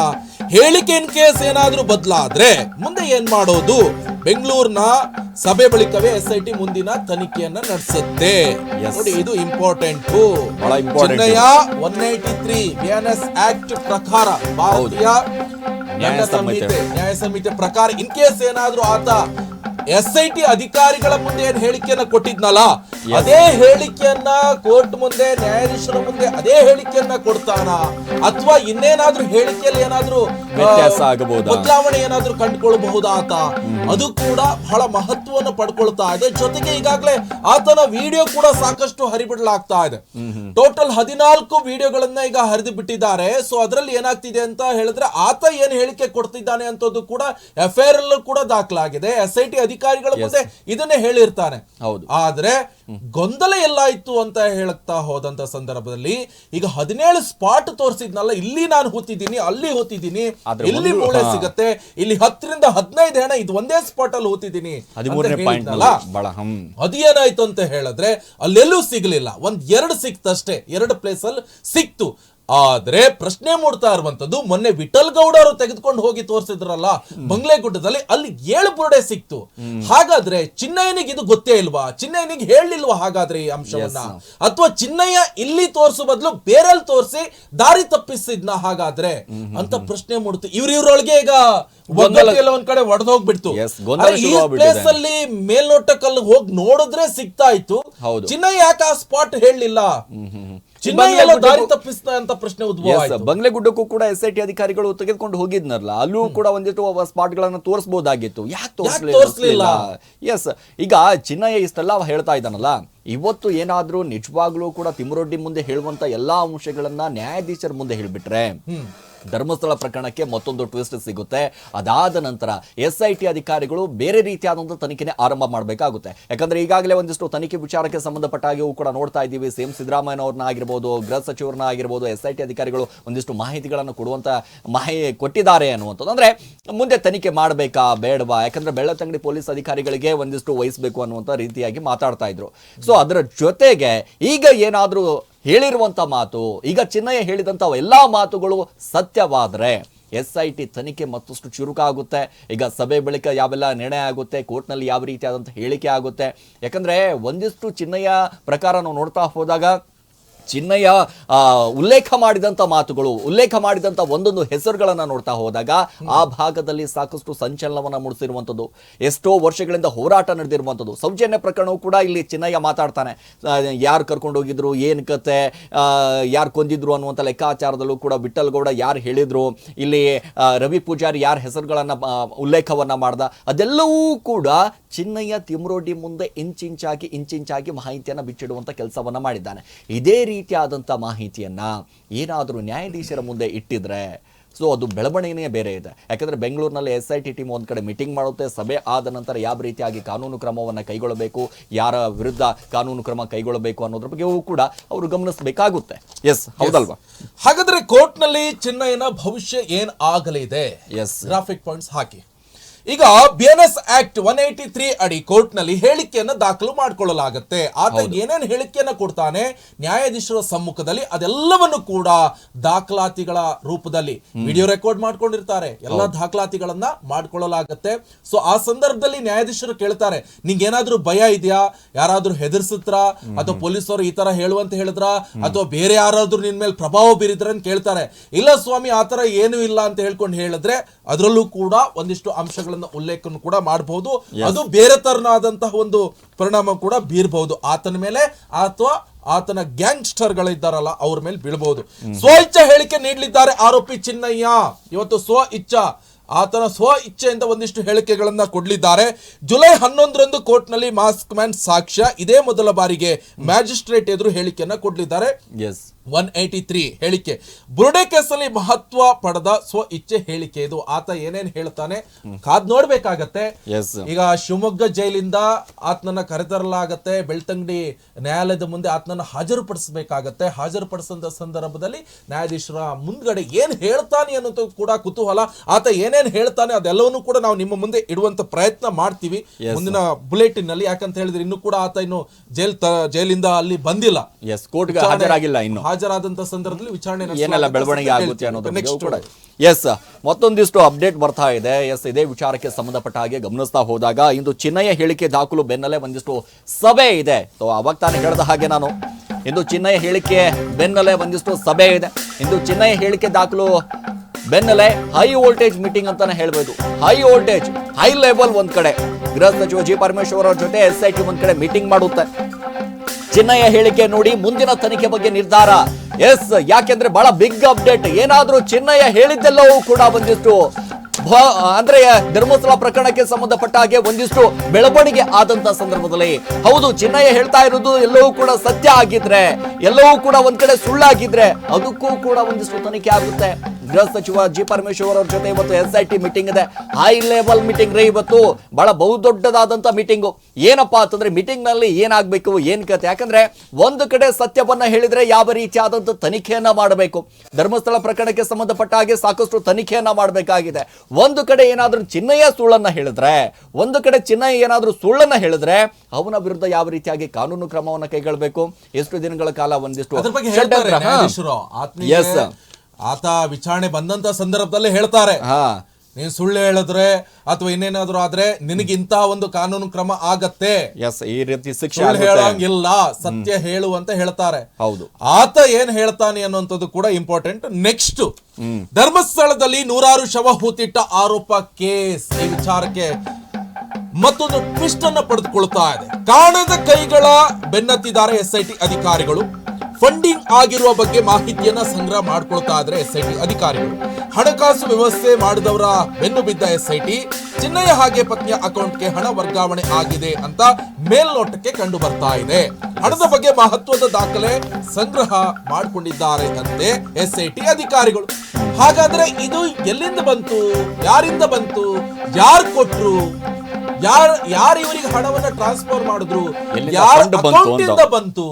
ಹೇಳಿಕೆ ಇನ್ ಕೇಸ್ ಏನಾದರೂ ಬದಲಾದ್ರೆ ಮುಂದೆ ಏನ್ ಮಾಡೋದು? ಬೆಂಗಳೂರಿನ ಸಭೆ ಬಳಿಕವೇ ಎಸ್ ಐ ಟಿ ಮುಂದಿನ ತನಿಖೆಯನ್ನ ನಡೆಸುತ್ತೆ. ನೋಡಿ ಇದು important. Chinnaiah one eighty three BNS act ಪ್ರಕಾರ ಭಾರತೀಯ ನ್ಯಾಯ. ಸಂಹಿತೆ. ನ್ಯಾಯ ಸಂಹಿತೆ ಪ್ರಕಾರ ಇನ್ ಕೇಸ್ ಏನಾದ್ರೂ ಆತ ಎಸ್ ಐ ಟಿ ಅಧಿಕಾರಿಗಳ ಮುಂದೆ ಏನ್ ಹೇಳಿಕೆಯನ್ನ ಕೊಟ್ಟಿದ್ನಲ್ಲ ಅದೇ ಹೇಳಿಕೆಯನ್ನ ಕೋರ್ಟ್ ಮುಂದೆ ನ್ಯಾಯಾಧೀಶರ ಮುಂದೆ ಅದೇ ಹೇಳಿಕೆಯನ್ನ ಕೊಡ್ತಾನ ಅಥವಾ ಇನ್ನೇನಾದ್ರೂ ಹೇಳಿಕೆಯಲ್ಲಿ ಏನಾದ್ರೂ ಆ, ವ್ಯತ್ಯಾಸ ಆಗಬಹುದು? ಬದಲಾವಣೆ ಏನಾದ್ರೂ ಕಂಡುಕೊಳ್ಳಬಹುದಾ ಆತ? ಅದು ಕೂಡ ಬಹಳ ಮಹತ್ವವನ್ನು ಪಡ್ಕೊಳ್ತಾ ಇದೆ. ಜೊತೆಗೆ ಈಗಾಗಲೇ ಆತನ ವಿಡಿಯೋ ಕೂಡ ಸಾಕಷ್ಟು ಹರಿಬಿಡಲಾಗ್ತಾ ಇದೆ. ಟೋಟಲ್ ಹದಿನಾಲ್ಕು ವಿಡಿಯೋಗಳನ್ನ ಈಗ ಹರಿದು ಬಿಟ್ಟಿದ್ದಾರೆ. ಸೊ ಅದರಲ್ಲಿ ಏನಾಗ್ತಿದೆ ಅಂತ ಹೇಳಿದ್ರೆ ಆತ ಏನ್ ಹೇಳಿಕೆ ಕೊಡ್ತಿದ್ದಾನೆ ಅಂತದ್ದು ಕೂಡ ಎಫ್ ಐ ಆರ್ ಕೂಡ ದಾಖಲಾಗಿದೆ. ಎಸ್ ಐ ಟಿ ಅಧಿಕಾರಿಗಳ ಮುಂದೆ ಇದನ್ನೇ ಹೇಳಿರ್ತಾನೆ. ಹೌದು. ಆದ್ರೆ ಗೊಂದಲ ಎಲ್ಲಾಯ್ತು ಅಂತ ಹೇಳುತ್ತಾ ಹೋದಂತ ಸಂದರ್ಭದಲ್ಲಿ ಈಗ ಹದಿನೇಳು ಸ್ಪಾಟ್ ತೋರಿಸಿದ್ನಲ್ಲ ಇಲ್ಲಿ ನಾನು ಹೂತಿದ್ದೀನಿ ಅಲ್ಲಿ ಹೂತಿದ್ದೀನಿ ಇಲ್ಲಿ ಮೂಳೆ. ಸಿಗತ್ತೆ ಇಲ್ಲಿ ಹತ್ತರಿಂದ ಹದಿನೈದು ಹೆಣ ಇದು ಒಂದೇ ಸ್ಪಾಟ್ ಅಲ್ಲಿ ಹೂತಿದ್ದೀನಿ ಅದು ಏನಾಯ್ತು ಅಂತ ಹೇಳಿದ್ರೆ ಅಲ್ಲೆಲ್ಲೂ ಸಿಗ್ಲಿಲ್ಲ. ಒಂದ್ ಎರಡು ಸಿಕ್ತಷ್ಟೇ ಎರಡು ಪ್ಲೇಸ್ ಅಲ್ಲಿ ಸಿಕ್ತು. ಆದ್ರೆ ಪ್ರಶ್ನೆ ಮೂಡ್ತಾ ಇರುವಂತದ್ದು ಮೊನ್ನೆ ವಿಠಲ್ ಗೌಡ ಅವರು ತೆಗೆದುಕೊಂಡು ಹೋಗಿ ತೋರಿಸಿದ್ರಲ್ಲ ಬಂಗ್ಲೆಗುಡ್ಡದಲ್ಲಿ ಅಲ್ಲಿ ಏಳು ಬುರುಡೆ ಸಿಕ್ತು. ಹಾಗಾದ್ರೆ ಚಿನ್ನಯ್ಯನಿಗೆ ಇದು ಗೊತ್ತೇ ಇಲ್ವಾ? ಚಿನ್ನಯ್ಯನಿಗೆ ಹೇಳಿಲ್ವಾ ಹಾಗಾದ್ರೆ ಈ ಅಂಶವನ್ನ? ಅಥವಾ ಚಿನ್ನಯ್ಯ ಇಲ್ಲಿ ತೋರಿಸುವ ಬದಲು ಬೇರೆಲ್ಲಿ ತೋರಿಸಿ ದಾರಿ ತಪ್ಪಿಸಿದ್ನ ಹಾಗಾದ್ರೆ? ಅಂತ ಪ್ರಶ್ನೆ ಮೂಡ್ತು. ಇವ್ರ ಇವ್ರೊಳಗೆ ಈಗ ಒಂದ್ ಕಡೆ ಒಡೆದೋಗ್ಬಿಡ್ತು. ಈ. ಪ್ಲೇಸ್ ಅಲ್ಲಿ ಮೇಲ್ನೋಟಕ್ಕಲ್ಲಿ ಹೋಗಿ ನೋಡಿದ್ರೆ ಸಿಗ್ತಾ ಇತ್ತು. ಚಿನ್ನಯ್ಯ ಯಾಕೆ ಆ ಸ್ಪಾಟ್ ಹೇಳಲಿಲ್ಲ? ಗುಡ್ಡಕ್ಕೂ ದಾರಿ ತಪ್ಪಿಸ್ತ ಅಂತ ಪ್ರಶ್ನೆ ಉದ್ಭವ ಬಂಗ್ಲೆಗುಡ್ಡಕ್ಕೂ ಕೂಡ ಎಸ್ ಐ ಟಿ ಅಧಿಕಾರಿಗಳು ತೆಗೆದುಕೊಂಡು ಹೋಗಿದ್ನಲ್ಲ ಅಲ್ಲೂ ಕೂಡ ಒಂದಿಷ್ಟು ಸ್ಪಾಟ್ ಗಳನ್ನ ತೋರಿಸಬಹುದಾಗಿತ್ತು ಯಾಕೆ ತೋರಿಸಲಿಲ್ಲ ಎಸ್ ಈಗ ಚಿನ್ನಯ್ಯ ಇಷ್ಟೆಲ್ಲ ಹೇಳ್ತಾ ಇದ್ದಾನಲ್ಲ ಇವತ್ತು ಏನಾದ್ರೂ ನಿಜವಾಗ್ಲೂ ಕೂಡ ತಿಮ್ಮರೊಡ್ಡಿ ಮುಂದೆ ಹೇಳುವಂತ ಎಲ್ಲಾ ಅಂಶಗಳನ್ನ ನ್ಯಾಯಾಧೀಶರ ಮುಂದೆ ಹೇಳ್ಬಿಟ್ರೆ ಧರ್ಮಸ್ಥಳ ಪ್ರಕರಣಕ್ಕೆ ಮತ್ತೊಂದು ಟ್ವಿಸ್ಟ್ ಸಿಗುತ್ತೆ. ಅದಾದ ನಂತರ ಎಸ್ ಐ ಟಿ ಅಧಿಕಾರಿಗಳು ಬೇರೆ ರೀತಿಯಾದ ಒಂದು ತನಿಖೆನೇ ಆರಂಭ ಮಾಡಬೇಕಾಗುತ್ತೆ. ಯಾಕಂದ್ರೆ ಈಗಾಗಲೇ ಒಂದಿಷ್ಟು ತನಿಖೆ ವಿಚಾರಕ್ಕೆ ಸಂಬಂಧಪಟ್ಟ ಹಾಗೆಯೂ ಕೂಡ ನೋಡ್ತಾ ಇದ್ದೀವಿ. ಸಿಎಂ ಸಿದ್ದರಾಮಯ್ಯನವ್ರನ್ನ ಆಗಿರ್ಬೋದು, ಗೃಹ ಸಚಿವರನ್ನ ಆಗಿರ್ಬೋದು ಎಸ್ ಐ ಟಿ ಅಧಿಕಾರಿಗಳು ಒಂದಿಷ್ಟು ಮಾಹಿತಿಗಳನ್ನು ಕೊಡುವಂತ ಮಾಹಿತಿ ಕೊಟ್ಟಿದ್ದಾರೆ ಅನ್ನುವಂಥದ್ದು. ಅಂದ್ರೆ ಮುಂದೆ ತನಿಖೆ ಮಾಡಬೇಕಾ, ಬೇಡವಾ? ಯಾಕಂದ್ರೆ ಬೆಳ್ಳತಂಗಡಿ ಪೊಲೀಸ್ ಅಧಿಕಾರಿಗಳಿಗೆ ಒಂದಿಷ್ಟು ವಹಿಸಬೇಕು ಅನ್ನುವಂಥ ರೀತಿಯಾಗಿ ಮಾತಾಡ್ತಾ ಇದ್ರು. ಸೊ ಅದರ ಜೊತೆಗೆ ಈಗ ಏನಾದರೂ ಹೇಳಿರುವಂತ ಮಾತು, ಈಗ ಚಿನ್ನಯ್ಯ ಹೇಳಿದಂಥ ಎಲ್ಲ ಮಾತುಗಳು ಸತ್ಯವಾದರೆ. ಎಸ್ ಐ ಟಿ ತನಿಖೆ ಮತ್ತಷ್ಟು ಚುರುಕಾಗುತ್ತೆ. ಈಗ ಸಭೆ ಬಳಿಕ ಯಾವೆಲ್ಲ ನಿರ್ಣಯ ಆಗುತ್ತೆ, ಕೋರ್ಟ್ನಲ್ಲಿ ಯಾವ ರೀತಿಯಾದಂಥ ಹೇಳಿಕೆ ಆಗುತ್ತೆ. ಯಾಕಂದರೆ ಒಂದಿಷ್ಟು ಚಿನ್ನಯ್ಯ ಪ್ರಕಾರ ನಾವು ನೋಡ್ತಾ ಹೋದಾಗ ಚಿನ್ನಯ್ಯ ಉಲ್ಲೇಖ ಮಾಡಿದಂಥ ಮಾತುಗಳು, ಉಲ್ಲೇಖ ಮಾಡಿದಂಥ ಒಂದೊಂದು ಹೆಸರುಗಳನ್ನು ನೋಡ್ತಾ ಹೋದಾಗ ಆ ಭಾಗದಲ್ಲಿ ಸಾಕಷ್ಟು ಸಂಚಲನವನ್ನ ಮೂಡಿಸಿರುವಂಥದ್ದು ಎಷ್ಟೋ ವರ್ಷಗಳಿಂದ ಹೋರಾಟ ನಡೆದಿರುವಂಥದ್ದು ಸೌಜನ್ಯ ಪ್ರಕರಣವು ಕೂಡ ಇಲ್ಲಿ ಚಿನ್ನಯ್ಯ ಮಾತಾಡ್ತಾನೆ. ಯಾರು ಕರ್ಕೊಂಡು ಹೋಗಿದ್ರು, ಏನು ಕತೆ ಯಾರು ಕೊಂದಿದ್ರು ಅನ್ನುವಂಥ ಲೆಕ್ಕಾಚಾರದಲ್ಲೂ ಕೂಡ ಬಿಟ್ಟಲ್ಗೌಡ ಯಾರು ಹೇಳಿದ್ರು, ಇಲ್ಲಿ ರವಿ ಪೂಜಾರಿ ಯಾರ ಹೆಸರುಗಳನ್ನ ಉಲ್ಲೇಖವನ್ನು ಉಲ್ಲೇಖವನ್ನ ಮಾಡ್ದ, ಅದೆಲ್ಲವೂ ಕೂಡ ಚಿನ್ನಯ್ಯ ತಿಮ್ರೋಡಿ ಮುಂದೆ ಇಂಚಿಂಚಾಗಿ ಇಂಚಿಂಚಾಗಿ ಮಾಹಿತಿಯನ್ನು ಬಿಚ್ಚಿಡುವಂಥ ಕೆಲಸವನ್ನ ಮಾಡಿದ್ದಾನೆ. ಇದೇ ರೀತಿಯಾದಂಥ ಮಾಹಿತಿಯನ್ನ ಏನಾದರೂ ನ್ಯಾಯಾಧೀಶರ ಮುಂದೆ ಇಟ್ಟಿದ್ರೆ ಸೊ ಅದು ಬೆಳವಣಿಗೆನೇ ಬೇರೆ ಇದೆ. ಯಾಕಂದ್ರೆ ಬೆಂಗಳೂರಿನಲ್ಲಿ ಎಸ್ ಐ ಟಿ ಟೀಮ್ ಒಂದು ಕಡೆ ಮೀಟಿಂಗ್ ಮಾಡುತ್ತೆ ಸಭೆ ಆದ ನಂತರ ಯಾವ ರೀತಿಯಾಗಿ ಕಾನೂನು ಕ್ರಮವನ್ನು ಕೈಗೊಳ್ಳಬೇಕು ಯಾರ ವಿರುದ್ಧ ಕಾನೂನು ಕ್ರಮ ಕೈಗೊಳ್ಳಬೇಕು ಅನ್ನೋದ್ರ ಬಗ್ಗೆಯೂ ಕೂಡ ಅವರು ಗಮನಿಸಬೇಕಾಗುತ್ತೆ. ಎಸ್ ಹೌದಲ್ವಾ? ಹಾಗಾದ್ರೆ ಕೋರ್ಟ್ನಲ್ಲಿ ಚಿನ್ನಯ್ಯನ ಭವಿಷ್ಯ ಏನ್ ಆಗಲಿದೆ? ಎಸ್ ಗ್ರಾಫಿಕ್ ಪಾಯಿಂಟ್ಸ್ ಹಾಕಿ. ಈಗ BNS act one eighty three ಅಡಿ ಕೋರ್ಟ್ನಲ್ಲಿ ಹೇಳಿಕೆಯನ್ನ ದಾಖಲು ಮಾಡಿಕೊಳ್ಳಲಾಗುತ್ತೆ. ಆತ ಏನೇನು ಹೇಳಿಕೆಯನ್ನು ಕೊಡ್ತಾನೆ? ನ್ಯಾಯಾಧೀಶರ ಸಮ್ಮುಖದಲ್ಲಿ ಅದೆಲ್ಲವನ್ನು ಕೂಡ ದಾಖಲಾತಿಗಳ ರೂಪದಲ್ಲಿ ವಿಡಿಯೋ ರೆಕಾರ್ಡ್ ಮಾಡ್ಕೊಂಡಿರ್ತಾರೆ. ಎಲ್ಲ ದಾಖಲಾತಿಗಳನ್ನ ಮಾಡ್ಕೊಳ್ಳಲಾಗತ್ತೆ. ಸೊ ಆ ಸಂದರ್ಭದಲ್ಲಿ ನ್ಯಾಯಾಧೀಶರು ಕೇಳ್ತಾರೆ ನಿಂಗೆ ಏನಾದ್ರೂ ಭಯ ಇದೆಯಾ? ಯಾರಾದ್ರೂ ಹೆದರ್ಸತ್ರ ಅಥವಾ ಪೊಲೀಸರು ಈ ತರ ಹೇಳುವಂತ ಹೇಳಿದ್ರ? ಅಥವಾ ಬೇರೆ ಯಾರಾದ್ರೂ ನಿನ್ ಮೇಲೆ ಪ್ರಭಾವ ಬೀರಿದ್ರ ಅಂತ ಕೇಳ್ತಾರೆ. ಇಲ್ಲ ಸ್ವಾಮಿ ಆತರ ತರ ಏನು ಇಲ್ಲ ಅಂತ ಹೇಳ್ಕೊಂಡು ಹೇಳಿದ್ರೆ ಅದರಲ್ಲೂ ಕೂಡ ಒಂದಿಷ್ಟು ಅಂಶಗಳನ್ನ ಉಲ್ಲೇಖ ಕೂಡ ಮಾಡಬಹುದು ಅದು ಬೇರೆ ತರನಾದಂತಹ ಒಂದು ಪರಿಣಾಮ ಕೂಡ ಬೀರಬಹುದು. ಆತನ ಮೇಲೆ ಅಥವಾ ಆತನ ಗ್ಯಾಂಗ್ಸ್ಟರ್ ಗಳಿದ್ದಾರಲ್ಲ ಅವ್ರ ಮೇಲೆ ಬೀಳಬಹುದು. ಸ್ವ ಇಚ್ಛ ಹೇಳಿಕೆ ನೀಡಲಿದ್ದಾರೆ ಆರೋಪಿ ಚಿನ್ನಯ್ಯ. ಇವತ್ತು ಸ್ವ ಇಚ್ಛಾ ಆತನ ಸ್ವ ಇಚ್ಛೆಯಿಂದ ಒಂದಿಷ್ಟು ಹೇಳಿಕೆಗಳನ್ನ ಕೊಡಲಿದ್ದಾರೆ. ಜುಲೈ ಹನ್ನೊಂದರಂದು ಕೋರ್ಟ್ನಲ್ಲಿ ಮಾಸ್ಕ್ ಮ್ಯಾನ್ ಸಾಕ್ಷ್ಯ. ಇದೇ ಮೊದಲ ಬಾರಿಗೆ ಮ್ಯಾಜಿಸ್ಟ್ರೇಟ್ ಎದುರು ಹೇಳಿಕೆಯನ್ನ ಕೊಡಲಿದ್ದಾರೆ. ಎಸ್ ಒನ್ ಏಯ್ಟಿ ತ್ರೀ ಹೇಳಿಕೆ. ಬುರುಡೆ ಕೇಸಲ್ಲಿ ಮಹತ್ವ ಪಡೆದ ಸ್ವ ಇಚ್ಛೆ ಹೇಳಿಕೆ ಇದು. ಆತ ಏನೇನ್ ಹೇಳ್ತಾನೆ? ಕಾದ್ ನೋಡ್ಬೇಕಾಗತ್ತೆ. ಈಗ ಶಿವಮೊಗ್ಗ ಜೈಲಿಂದ ಆತನನ್ನ ಕರೆತರಲಾಗತ್ತೆ. ಬೆಳ್ತಂಗಡಿ ನ್ಯಾಯಾಲಯದ ಮುಂದೆ ಆತನನ್ನ ಹಾಜರುಪಡಿಸಬೇಕಾಗತ್ತೆ. ಹಾಜರುಪಡಿಸಿದ ಸಂದರ್ಭದಲ್ಲಿ ನ್ಯಾಯಾಧೀಶರ ಮುಂದ್ಗಡೆ ಏನ್ ಹೇಳ್ತಾನೆ ಅನ್ನೋದು ಕೂಡ ಕುತೂಹಲ. ಆತ ಏನೇನ್ ಹೇಳ್ತಾನೆ ಅದೆಲ್ಲವನ್ನೂ ಕೂಡ ನಾವು ನಿಮ್ಮ ಮುಂದೆ ಇಡುವಂತ ಪ್ರಯತ್ನ ಮಾಡ್ತೀವಿ. ಮುಂದಿನ ಬುಲೆಟಿನ್ನಲ್ಲಿ ಯಾಕಂತ ಹೇಳಿದ್ರೆ ಇನ್ನು ಕೂಡ ಆತ ಇನ್ನು ಜೈಲ್ ಜೈಲಿಂದ ಅಲ್ಲಿ ಬಂದಿಲ್ಲ. ಎಸ್ ಕೋರ್ಟ್ಗೆ ಹಾಜರಾಗಿಲ್ಲ ಇನ್ನು. ಹಾಜರಾದಂತ ಸಂದರ್ಭದಲ್ಲಿ ವಿಚಾರಣೆ ಏನೆಲ್ಲ ಬೆಳವಣಿಗೆ ಆಗುತ್ತೆ ಅನ್ನೋದು ಕೂಡ ಎಸ್ ಮತ್ತೊಂದಿಷ್ಟು ಅಪ್ಡೇಟ್ ಬರ್ತಾ ಇದೆ. ಎಸ್ ಇದೇ ವಿಚಾರಕ್ಕೆ ಸಂಬಂಧಪಟ್ಟ ಹಾಗೆ ಗಮನಿಸ್ತಾ ಹೋದಾಗ ಇಂದು ಚಿನ್ನಯ ಹೇಳಿಕೆ ದಾಖಲು ಬೆನ್ನಲ್ಲೇ ಒಂದಿಷ್ಟು ಸಭೆ ಇದೆ. ಸೊ ಅವಾಗ ತಾನೇ ಹೇಳಿದ ಹಾಗೆ ನಾನು. ಇಂದು ಚಿನ್ನಯ ಹೇಳಿಕೆ ಬೆನ್ನಲ್ಲೇ ಒಂದಿಷ್ಟು ಸಭೆ ಇದೆ. ಇಂದು ಚಿನ್ನಯ ಹೇಳಿಕೆ ದಾಖಲು ಬೆನ್ನಲ್ಲೇ ಹೈ ವೋಲ್ಟೇಜ್ ಮೀಟಿಂಗ್ ಅಂತಾನೆ ಹೇಳ್ಬೋದು. ಹೈ ವೋಲ್ಟೇಜ್ ಹೈ ಲೆವೆಲ್ ಒಂದ್ ಕಡೆ. ಗೃಹ ಸಚಿವ ಜಿ. ಪರಮೇಶ್ವರ್ ಅವ್ರ ಜೊತೆ ಎಸ್ ಐ ಟಿ ಒಂದ್ ಕಡೆ ಮೀಟಿಂಗ್ ಮಾಡುತ್ತೆ. ಚಿನ್ನಯ್ಯ ಹೇಳಿಕೆ ನೋಡಿ ಮುಂದಿನ ತನಿಖೆ ಬಗ್ಗೆ ನಿರ್ಧಾರ. ಎಸ್, ಯಾಕೆಂದ್ರೆ ಬಹಳ ಬಿಗ್ ಅಪ್ಡೇಟ್ ಏನಾದ್ರೂ ಚಿನ್ನಯ್ಯ ಹೇಳಿದ್ದೆಲ್ಲವೂ ಕೂಡ ಬಂದಿತ್ತು ಅಂದ್ರೆ ಧರ್ಮಸ್ಥಳ ಪ್ರಕರಣಕ್ಕೆ ಸಂಬಂಧಪಟ್ಟ ಹಾಗೆ ಒಂದಿಷ್ಟು ಬೆಳವಣಿಗೆ ಆದಂತ ಸಂದರ್ಭದಲ್ಲಿ. ಹೌದು, ಚಿನ್ನಯ್ಯ ಹೇಳ್ತಾ ಇರೋದು ಎಲ್ಲವೂ ಕೂಡ ಸತ್ಯ ಆಗಿದ್ರೆ, ಎಲ್ಲವೂ ಕೂಡ ಒಂದ್ ಕಡೆ ಸುಳ್ಳಾಗಿದ್ರೆ, ಅದಕ್ಕೂ ಕೂಡ ಒಂದಿಷ್ಟು ತನಿಖೆ ಆಗುತ್ತೆ. ಗೃಹ ಸಚಿವ ಜಿ ಪರಮೇಶ್ವರ್ ಅವ್ರ ಜೊತೆ ಇವತ್ತು ಎಸ್ ಐ ಟಿ ಮೀಟಿಂಗ್ ಇದೆ. ಹೈ ಲೆವೆಲ್ ಮೀಟಿಂಗ್ ರೀ ಇವತ್ತು. ಬಹಳ ಬಹುದೊಡ್ಡದಾದಂಥ ಮೀಟಿಂಗು ಏನಪ್ಪಾ ಅಂತಂದ್ರೆ ಮೀಟಿಂಗ್ನಲ್ಲಿ ಏನಾಗಬೇಕು ಏನ್ ಕತೆ? ಯಾಕಂದ್ರೆ ಒಂದು ಕಡೆ ಸತ್ಯವನ್ನ ಹೇಳಿದ್ರೆ ಯಾವ ರೀತಿಯಾದಂತ ತನಿಖೆಯನ್ನ ಮಾಡಬೇಕು. ಧರ್ಮಸ್ಥಳ ಪ್ರಕರಣಕ್ಕೆ ಸಂಬಂಧಪಟ್ಟ ಹಾಗೆ ಸಾಕಷ್ಟು ತನಿಖೆಯನ್ನ ಮಾಡಬೇಕಾಗಿದೆ. ಒಂದು ಕಡೆ ಏನಾದ್ರೂ ಚಿನ್ನಯ್ಯ ಸುಳ್ಳನ್ನ ಹೇಳಿದ್ರೆ ಒಂದು ಕಡೆ ಚಿನ್ನಯ್ಯ ಏನಾದ್ರೂ ಸುಳ್ಳನ್ನ ಹೇಳಿದ್ರೆ ಅವನ ವಿರುದ್ಧ ಯಾವ ರೀತಿಯಾಗಿ ಕಾನೂನು ಕ್ರಮವನ್ನ ಕೈಗೊಳ್ಳಬೇಕು ಎಷ್ಟು ದಿನಗಳ ಕಾಲ ಒಂದಿಷ್ಟು ಆತ ವಿಚಾರಣೆ ಬಂದಂತ ಸಂದರ್ಭದಲ್ಲಿ ಹೇಳ್ತಾರೆ. ಹಾ. ನೀನ್ ಸುಳ್ಳು ಹೇಳಿದ್ರೆ ಅಥವಾ ಇನ್ನೇನಾದ್ರೂ ಆದ್ರೆ ನಿನಗಿಂತ ಒಂದು ಕಾನೂನು ಕ್ರಮ ಆಗತ್ತೆ. ಎಸ್ ಈ ರೀತಿ ಶಿಕ್ಷೆ ಹೇಳಂಗಿಲ್ಲ ಸತ್ಯ ಹೇಳು ಅಂತ ಹೇಳ್ತಾರೆ. ಹೌದು. ಆತ ಏನ್ ಹೇಳ್ತಾನೆ ಅನ್ನುವಂಥದ್ದು ಕೂಡ ಇಂಪಾರ್ಟೆಂಟ್ ನೆಕ್ಸ್ಟ್ ಧರ್ಮಸ್ಥಳದಲ್ಲಿ ನೂರಾರು ಶವ ಹೂತಿಟ್ಟ ಆರೋಪ ಕೇಸ್. ಈ ವಿಚಾರಕ್ಕೆ ಮತ್ತೊಂದು ಟ್ವಿಸ್ಟ್ ಅನ್ನ ಪಡೆದುಕೊಳ್ತಾ ಇದೆ. ಕಾಣದ ಕೈಗಳ ಬೆನ್ನತ್ತಿದ್ದಾರೆ ಎಸ್ಐಟಿ ಅಧಿಕಾರಿಗಳು. ಫಂಡಿಂಗ್ ಆಗಿರುವ ಬಗ್ಗೆ ಮಾಹಿತಿಯನ್ನ ಸಂಗ್ರಹ ಮಾಡ್ಕೊಳ್ತಾ ಇದ್ದಾರೆ ಎಸ್ಐಟಿ ಅಧಿಕಾರಿಗಳು. ಹಣಕಾಸು ವ್ಯವಸ್ಥೆ ಮಾಡಿದವರ ಬೆನ್ನು ಬಿದ್ದ ಎಸ್ಐಟಿ ಚಿನ್ನಯ್ಯ ಹಾಗೆ ಪತ್ನಿಯ ಅಕೌಂಟ್ಗೆ ಹಣ ವರ್ಗಾವಣೆ ಆಗಿದೆ ಅಂತ ಮೇಲ್ನೋಟಕ್ಕೆ ಕಂಡು ಬರ್ತಾ ಇದೆ. ಹಣದ ಬಗ್ಗೆ ಮಹತ್ವದ ದಾಖಲೆ ಸಂಗ್ರಹ ಮಾಡಿಕೊಂಡಿದ್ದಾರೆ ಅಂತೆ ಎಸ್ಐಟಿ ಅಧಿಕಾರಿಗಳು. ಹಾಗಾದ್ರೆ ಇದು ಎಲ್ಲಿಂದ ಬಂತು? ಯಾರಿಂದ ಬಂತು? ಯಾರು ಕೊಟ್ರು? ಯಾರ್ ಯಾರು ಇವರಿಗೆ ಹಣವನ್ನ ಟ್ರಾನ್ಸ್ಫರ್ ಮಾಡಿದ್ರು? ಯಾರ ಬಂತು ಅಕೌಂಟ್ ಇಂದ ಬಂತು?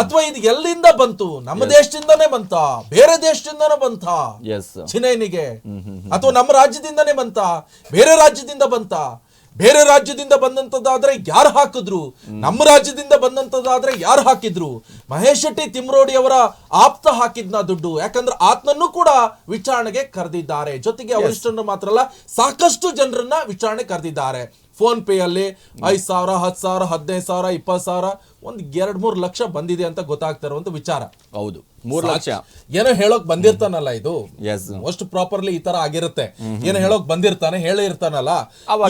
ಅಥವಾ ಇದು ಎಲ್ಲಿಂದ ಬಂತು? ನಮ್ಮ ದೇಶದಿಂದನೇ ಬಂತ? ಬೇರೆ ದೇಶದಿಂದನೇ ಬಂತ? ಚಿನೈನಿಗೆ? ಅಥವಾ ನಮ್ಮ ರಾಜ್ಯದಿಂದನೇ ಬಂತ? ಬೇರೆ ರಾಜ್ಯದಿಂದ ಬಂತ? ಬೇರೆ ರಾಜ್ಯದಿಂದ ಬಂದಂತದ್ದಾದ್ರೆ ಯಾರು ಹಾಕಿದ್ರು? ನಮ್ಮ ರಾಜ್ಯದಿಂದ ಬಂದಂತದ್ದಾದ್ರೆ ಯಾರು ಹಾಕಿದ್ರು? ಮಹೇಶ್ ಶೆಟ್ಟಿ ತಿಮ್ರೋಡಿ ಅವರ ಆಪ್ತ ಹಾಕಿದ್ನ ದುಡ್ಡು. ಯಾಕಂದ್ರೆ ಆತ್ಮನ್ನು ಕೂಡ ವಿಚಾರಣೆಗೆ ಕರೆದಿದ್ದಾರೆ. ಜೊತೆಗೆ ಅವರಿಷ್ಟನ್ನು ಮಾತ್ರ ಅಲ್ಲ ಸಾಕಷ್ಟು ಜನರನ್ನ ವಿಚಾರಣೆ ಕರೆದಿದ್ದಾರೆ. ಫೋನ್ ಪೇ ಅಲ್ಲಿ ಐದ್ ಸಾವಿರ ಹತ್ತು ಸಾವಿರ ಹದಿನೈದು ಸಾವಿರ ಇಪ್ಪತ್ತು ಸಾವಿರ ಒಂದ್ ಎರಡ್ ಮೂರ್ ಲಕ್ಷ ಬಂದಿದೆ ಅಂತ ಗೊತ್ತಾಗ್ತಾ ಇರುವಂತ ವಿಚಾರ. ಹೌದು. ಮೂರು ಲಕ್ಷ. ಏನೋ ಹೇಳೋಕ್ ಬಂದಿರ್ತಾನಲ್ಲ ಇದು? ಎಸ್ ಮೋಸ್ಟ್ ಪ್ರಾಪರ್ಲಿ ಈ ತರ ಆಗಿರುತ್ತೆ. ಏನೋ ಹೇಳೋಕ್ ಬಂದಿರ್ತಾನೆ ಹೇಳಿರ್ತಾನಲ್ಲ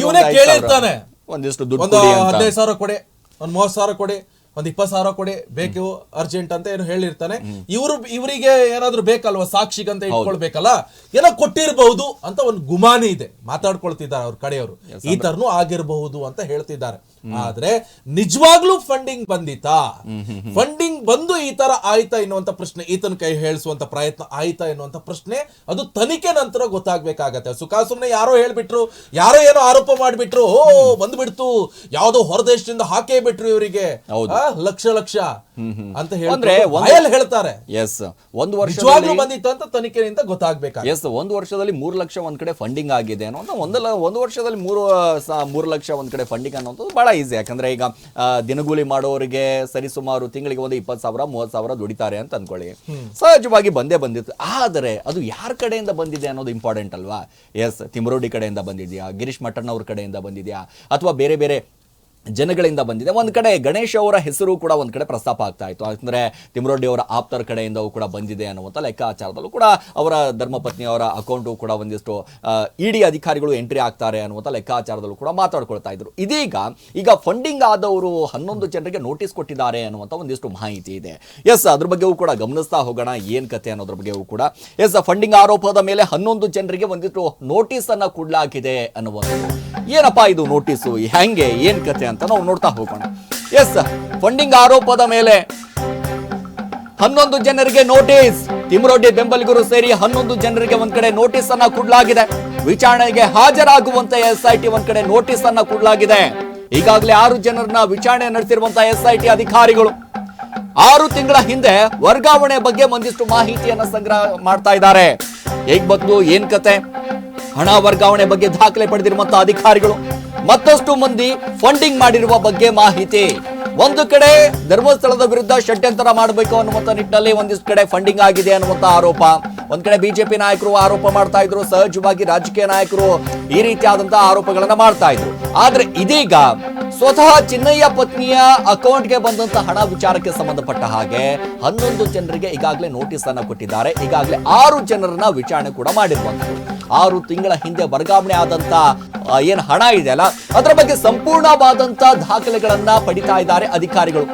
ಇವನೇ ಕೇಳಿರ್ತಾನೆ ಒಂದಿಷ್ಟು ದುಡ್ಡು. ಹದಿನೈದು ಸಾವಿರ ಕೊಡಿ ಒಂದ್ ಮೂವತ್ತು ಸಾವಿರ ಕೊಡಿ. ಒಂದ್ ಇಪ್ಪತ್ ಸಾವಿರ ಕೊಡಿ ಬೇಕು ಅರ್ಜೆಂಟ್ ಅಂತ ಏನು ಹೇಳಿರ್ತಾನೆ. ಇವರು ಇವರಿಗೆ ಏನಾದ್ರು ಬೇಕಲ್ವಾ ಸಾಕ್ಷಿಗಂತ ಇಟ್ಕೊಳ್ಬೇಕಲ್ಲ? ಏನೋ ಕೊಟ್ಟಿರಬಹುದು ಅಂತ ಒಂದು ಗುಮಾನಿ ಇದೆ. ಮಾತಾಡ್ಕೊಳ್ತಿದ್ದಾರೆ ಅವ್ರ ಕಡೆಯವರು. ಈ ತರನು ಆಗಿರಬಹುದು ಅಂತ ಹೇಳ್ತಿದ್ದಾರೆ. ಆದ್ರೆ ನಿಜವಾಗ್ಲೂ ಫಂಡಿಂಗ್ ಬಂದಿತಾ ಫಂಡಿಂಗ್ ಬಂದು ಈ ತರ ಆಯ್ತಾ ಎನ್ನುವಂತ ಪ್ರಶ್ನೆ ಈತನ ಕೈ ಹೇಳಿಸುವಂತ ಪ್ರಯತ್ನ ಆಯ್ತಾ ಎನ್ನುವಂತ ಪ್ರಶ್ನೆ ಅದು ತನಿಖೆ ನಂತರ ಗೊತ್ತಾಗ್ಬೇಕಾಗತ್ತೆ. ಸುಖಾಸುಮ್ನೆ ಯಾರೋ ಹೇಳ್ಬಿಟ್ರು ಯಾರೋ ಏನೋ ಆರೋಪ ಮಾಡ್ಬಿಟ್ರು ಓ ಬಂದ್ಬಿಡ್ತು ಯಾವ್ದೋ ಹೊರದೇಶದಿಂದ ಹಾಕೇ ಬಿಟ್ರು ಇವರಿಗೆ. ಹೌದು. ಲಕ್ಷ ಲಕ್ಷ ಅಂತ ಅಂದ್ರೆ ಹೇಳಿ ಒಂದು- ಹೇಳ್ತಾರೆ. ಎಸ್ ಒಂದು ವರ್ಷ ನಿಜವಾಗ್ಲೂ ಬಂದಿತ್ತು ಅಂತ ತನಿಖೆಯಿಂದ ಗೊತ್ತಾಗ್ಬೇಕಾ ಎಸ್ ಒಂದು ವರ್ಷದಲ್ಲಿ ಮೂರು ಲಕ್ಷ ಒಂದ್ ಕಡೆ ಫಂಡಿಂಗ್ ಆಗಿದೆ ಅನ್ನೋದು ಒಂದಲ್ಲ ಒಂದು ವರ್ಷದಲ್ಲಿ ಮೂರು ಸ- ಮೂರು ಲಕ್ಷ ಒಂದ್ ಕಡೆ ಫಂಡಿಂಗ್ ಅನ್ನೋದು ಬಹಳ ಈಸಿ ಯಾಕಂದ್ರೆ ಈಗ ಆ, ದಿನಗೂಲಿ ಮಾಡೋರಿಗೆ ಸರಿಸುಮಾರು ತಿಂಗಳಿಗೆ ಒಂದು ಇಪ್ಪತ್ತು ಸಾವಿರ ಮೂವತ್ತು ಸಾವಿರ ದುಡಿತಾರೆ ಅಂತ ಅನ್ಕೊಳ್ಳಿ ಸಹಜವಾಗಿ ಬಂದೇ ಬಂದಿತ್ತು. ಆದರೆ ಅದು ಯಾರ ಕಡೆಯಿಂದ ಬಂದಿದೆ ಅನ್ನೋದು ಇಂಪಾರ್ಟೆಂಟ್ ಅಲ್ವಾ? ಎಸ್ ತಿಮರೋಡಿ ಕಡೆಯಿಂದ ಬಂದಿದೆಯಾ? ಗಿರೀಶ್ ಮಟ್ಟಣ್ಣವ್ರ ಅವ್ರ ಕಡೆಯಿಂದ ಬಂದಿದೆಯಾ? ಅಥವಾ ಬೇರೆ ಬೇರೆ ಜನಗಳಿಂದ ಬಂದಿದೆ. ಒಂದು ಕಡೆ ಗಣೇಶ್ ಅವರ ಹೆಸರು ಕೂಡ ಒಂದು ಕಡೆ ಪ್ರಸ್ತಾಪ ಆಗ್ತಾ ಇತ್ತು. ಅಂದರೆ ತಿಮರೋಡಿ ಅವರ ಆಪ್ತರ ಕಡೆಯಿಂದವೂ ಕೂಡ ಬಂದಿದೆ ಅನ್ನುವಂಥ ಲೆಕ್ಕಾಚಾರದಲ್ಲೂ ಕೂಡ ಅವರ ಧರ್ಮಪತ್ನಿ ಅವರ ಅಕೌಂಟು ಕೂಡ ಒಂದಿಷ್ಟು ಇಡಿ ಅಧಿಕಾರಿಗಳು ಎಂಟ್ರಿ ಆಗ್ತಾರೆ ಅನ್ನುವಂಥ ಲೆಕ್ಕಾಚಾರದಲ್ಲೂ ಕೂಡ ಮಾತಾಡ್ಕೊಳ್ತಾ ಇದ್ರು. ಇದೀಗ ಈಗ ಫಂಡಿಂಗ್ ಆದವರು ಹನ್ನೊಂದು ಜನರಿಗೆ ನೋಟಿಸ್ ಕೊಟ್ಟಿದ್ದಾರೆ ಅನ್ನುವಂಥ ಒಂದಿಷ್ಟು ಮಾಹಿತಿ ಇದೆ. ಎಸ್ ಅದ್ರ ಬಗ್ಗೆಯೂ ಕೂಡ ಗಮನಿಸ್ತಾ ಹೋಗೋಣ. ಏನ್ ಕತೆ ಅನ್ನೋದ್ರ ಬಗ್ಗೆಯೂ ಕೂಡ. ಎಸ್ ಫಂಡಿಂಗ್ ಆರೋಪದ ಮೇಲೆ ಹನ್ನೊಂದು ಜನರಿಗೆ ಒಂದಿಷ್ಟು ನೋಟಿಸ್ ಅನ್ನ ಕೊಡ್ಲಾಗಿದೆ ಅನ್ನುವಂಥದ್ದು ಏನಪ್ಪಾ ಇದು ನೋಟಿಸು ಹೆಂಗೆ? ಏನ್ ಕತೆ ಅಂತ ನಾವು ನೋಡ್ತಾ ಹೋಗೋಣ. ಎಸ್ ಫಂಡಿಂಗ್ ಆರೋಪದ ಮೇಲೆ ಹನ್ನೊಂದು ಜನರಿಗೆ ನೋಟಿಸ್ ತಿಮರೋಡಿ ಬೆಂಬಲಿಗರು ಸೇರಿ ಹನ್ನೊಂದು ಜನರಿಗೆ ಒಂದ್ ಕಡೆ ನೋಟಿಸ್ ಅನ್ನ ಕೊಡಲಾಗಿದೆ. ವಿಚಾರಣೆಗೆ ಹಾಜರಾಗುವಂತೆ ಎಸ್ ಐ ಟಿ ಒಂದ್ ಕಡೆ ನೋಟಿಸ್ ಅನ್ನ ಕೊಡಲಾಗಿದೆ. ಈಗಾಗಲೇ ಆರು ಜನರನ್ನ ವಿಚಾರಣೆ ನಡೆಸಿರುವಂತಹ ಟಿ ಅಧಿಕಾರಿಗಳು. ಆರು ತಿಂಗಳ ಹಿಂದೆ ವರ್ಗಾವಣೆ ಬಗ್ಗೆ ಒಂದಿಷ್ಟು ಮಾಹಿತಿಯನ್ನ ಸಂಗ್ರಹ ಮಾಡ್ತಾ ಇದ್ದಾರೆ. ಹೇಗ್ ಬಂತು, ಏನ್ ಕತೆ? ಹಣ ವರ್ಗಾವಣೆ ಬಗ್ಗೆ ದಾಖಲೆ ಪಡೆದಿರುವಂತಹ ಅಧಿಕಾರಿಗಳು. ಮತ್ತಷ್ಟು ಮಂದಿ ಫಂಡಿಂಗ್ ಮಾಡಿರುವ ಬಗ್ಗೆ ಮಾಹಿತಿ. ಒಂದು ಕಡೆ ಧರ್ಮಸ್ಥಳದ ವಿರುದ್ಧ ಷಡ್ಯಂತರ ಮಾಡಬೇಕು ಅನ್ನುವಂಥ ನಿಟ್ಟಿನಲ್ಲಿ ಒಂದಿಷ್ಟು ಕಡೆ ಫಂಡಿಂಗ್ ಆಗಿದೆ ಅನ್ನುವಂತ ಆರೋಪ. ಒಂದ್ ಕಡೆ ಬಿಜೆಪಿ ನಾಯಕರು ಆರೋಪ ಮಾಡ್ತಾ ಇದ್ರು, ಸಹಜವಾಗಿ ರಾಜಕೀಯ ನಾಯಕರು ಈ ರೀತಿಯಾದಂತಹ ಆರೋಪಗಳನ್ನ ಮಾಡ್ತಾ ಇದ್ರು. ಆದ್ರೆ ಇದೀಗ ಸ್ವತಃ ಚಿನ್ನಯ್ಯ ಪತ್ನಿಯ ಅಕೌಂಟ್ಗೆ ಬಂದಂತ ಹಣ ವಿಚಾರಕ್ಕೆ ಸಂಬಂಧಪಟ್ಟ ಹಾಗೆ ಹನ್ನೊಂದು ಜನರಿಗೆ ಈಗಾಗಲೇ ನೋಟಿಸ್ ಅನ್ನು ಕೊಟ್ಟಿದ್ದಾರೆ. ಈಗಾಗಲೇ ಆರು ಜನರನ್ನ ವಿಚಾರಣೆ ಕೂಡ ಮಾಡಿರುವಂತದ್ದು ಆರು ತಿಂಗಳ ಹಿಂದೆ ವರ್ಗಾವಣೆ ಆದಂತ ಏನು ಹಣ ಇದೆಯಲ್ಲ, ಅದರ ಬಗ್ಗೆ ಸಂಪೂರ್ಣವಾದಂತ ದಾಖಲೆಗಳನ್ನ ಪಡಿತಾ ಇದ್ದಾರೆ ಅಧಿಕಾರಿಗಳು.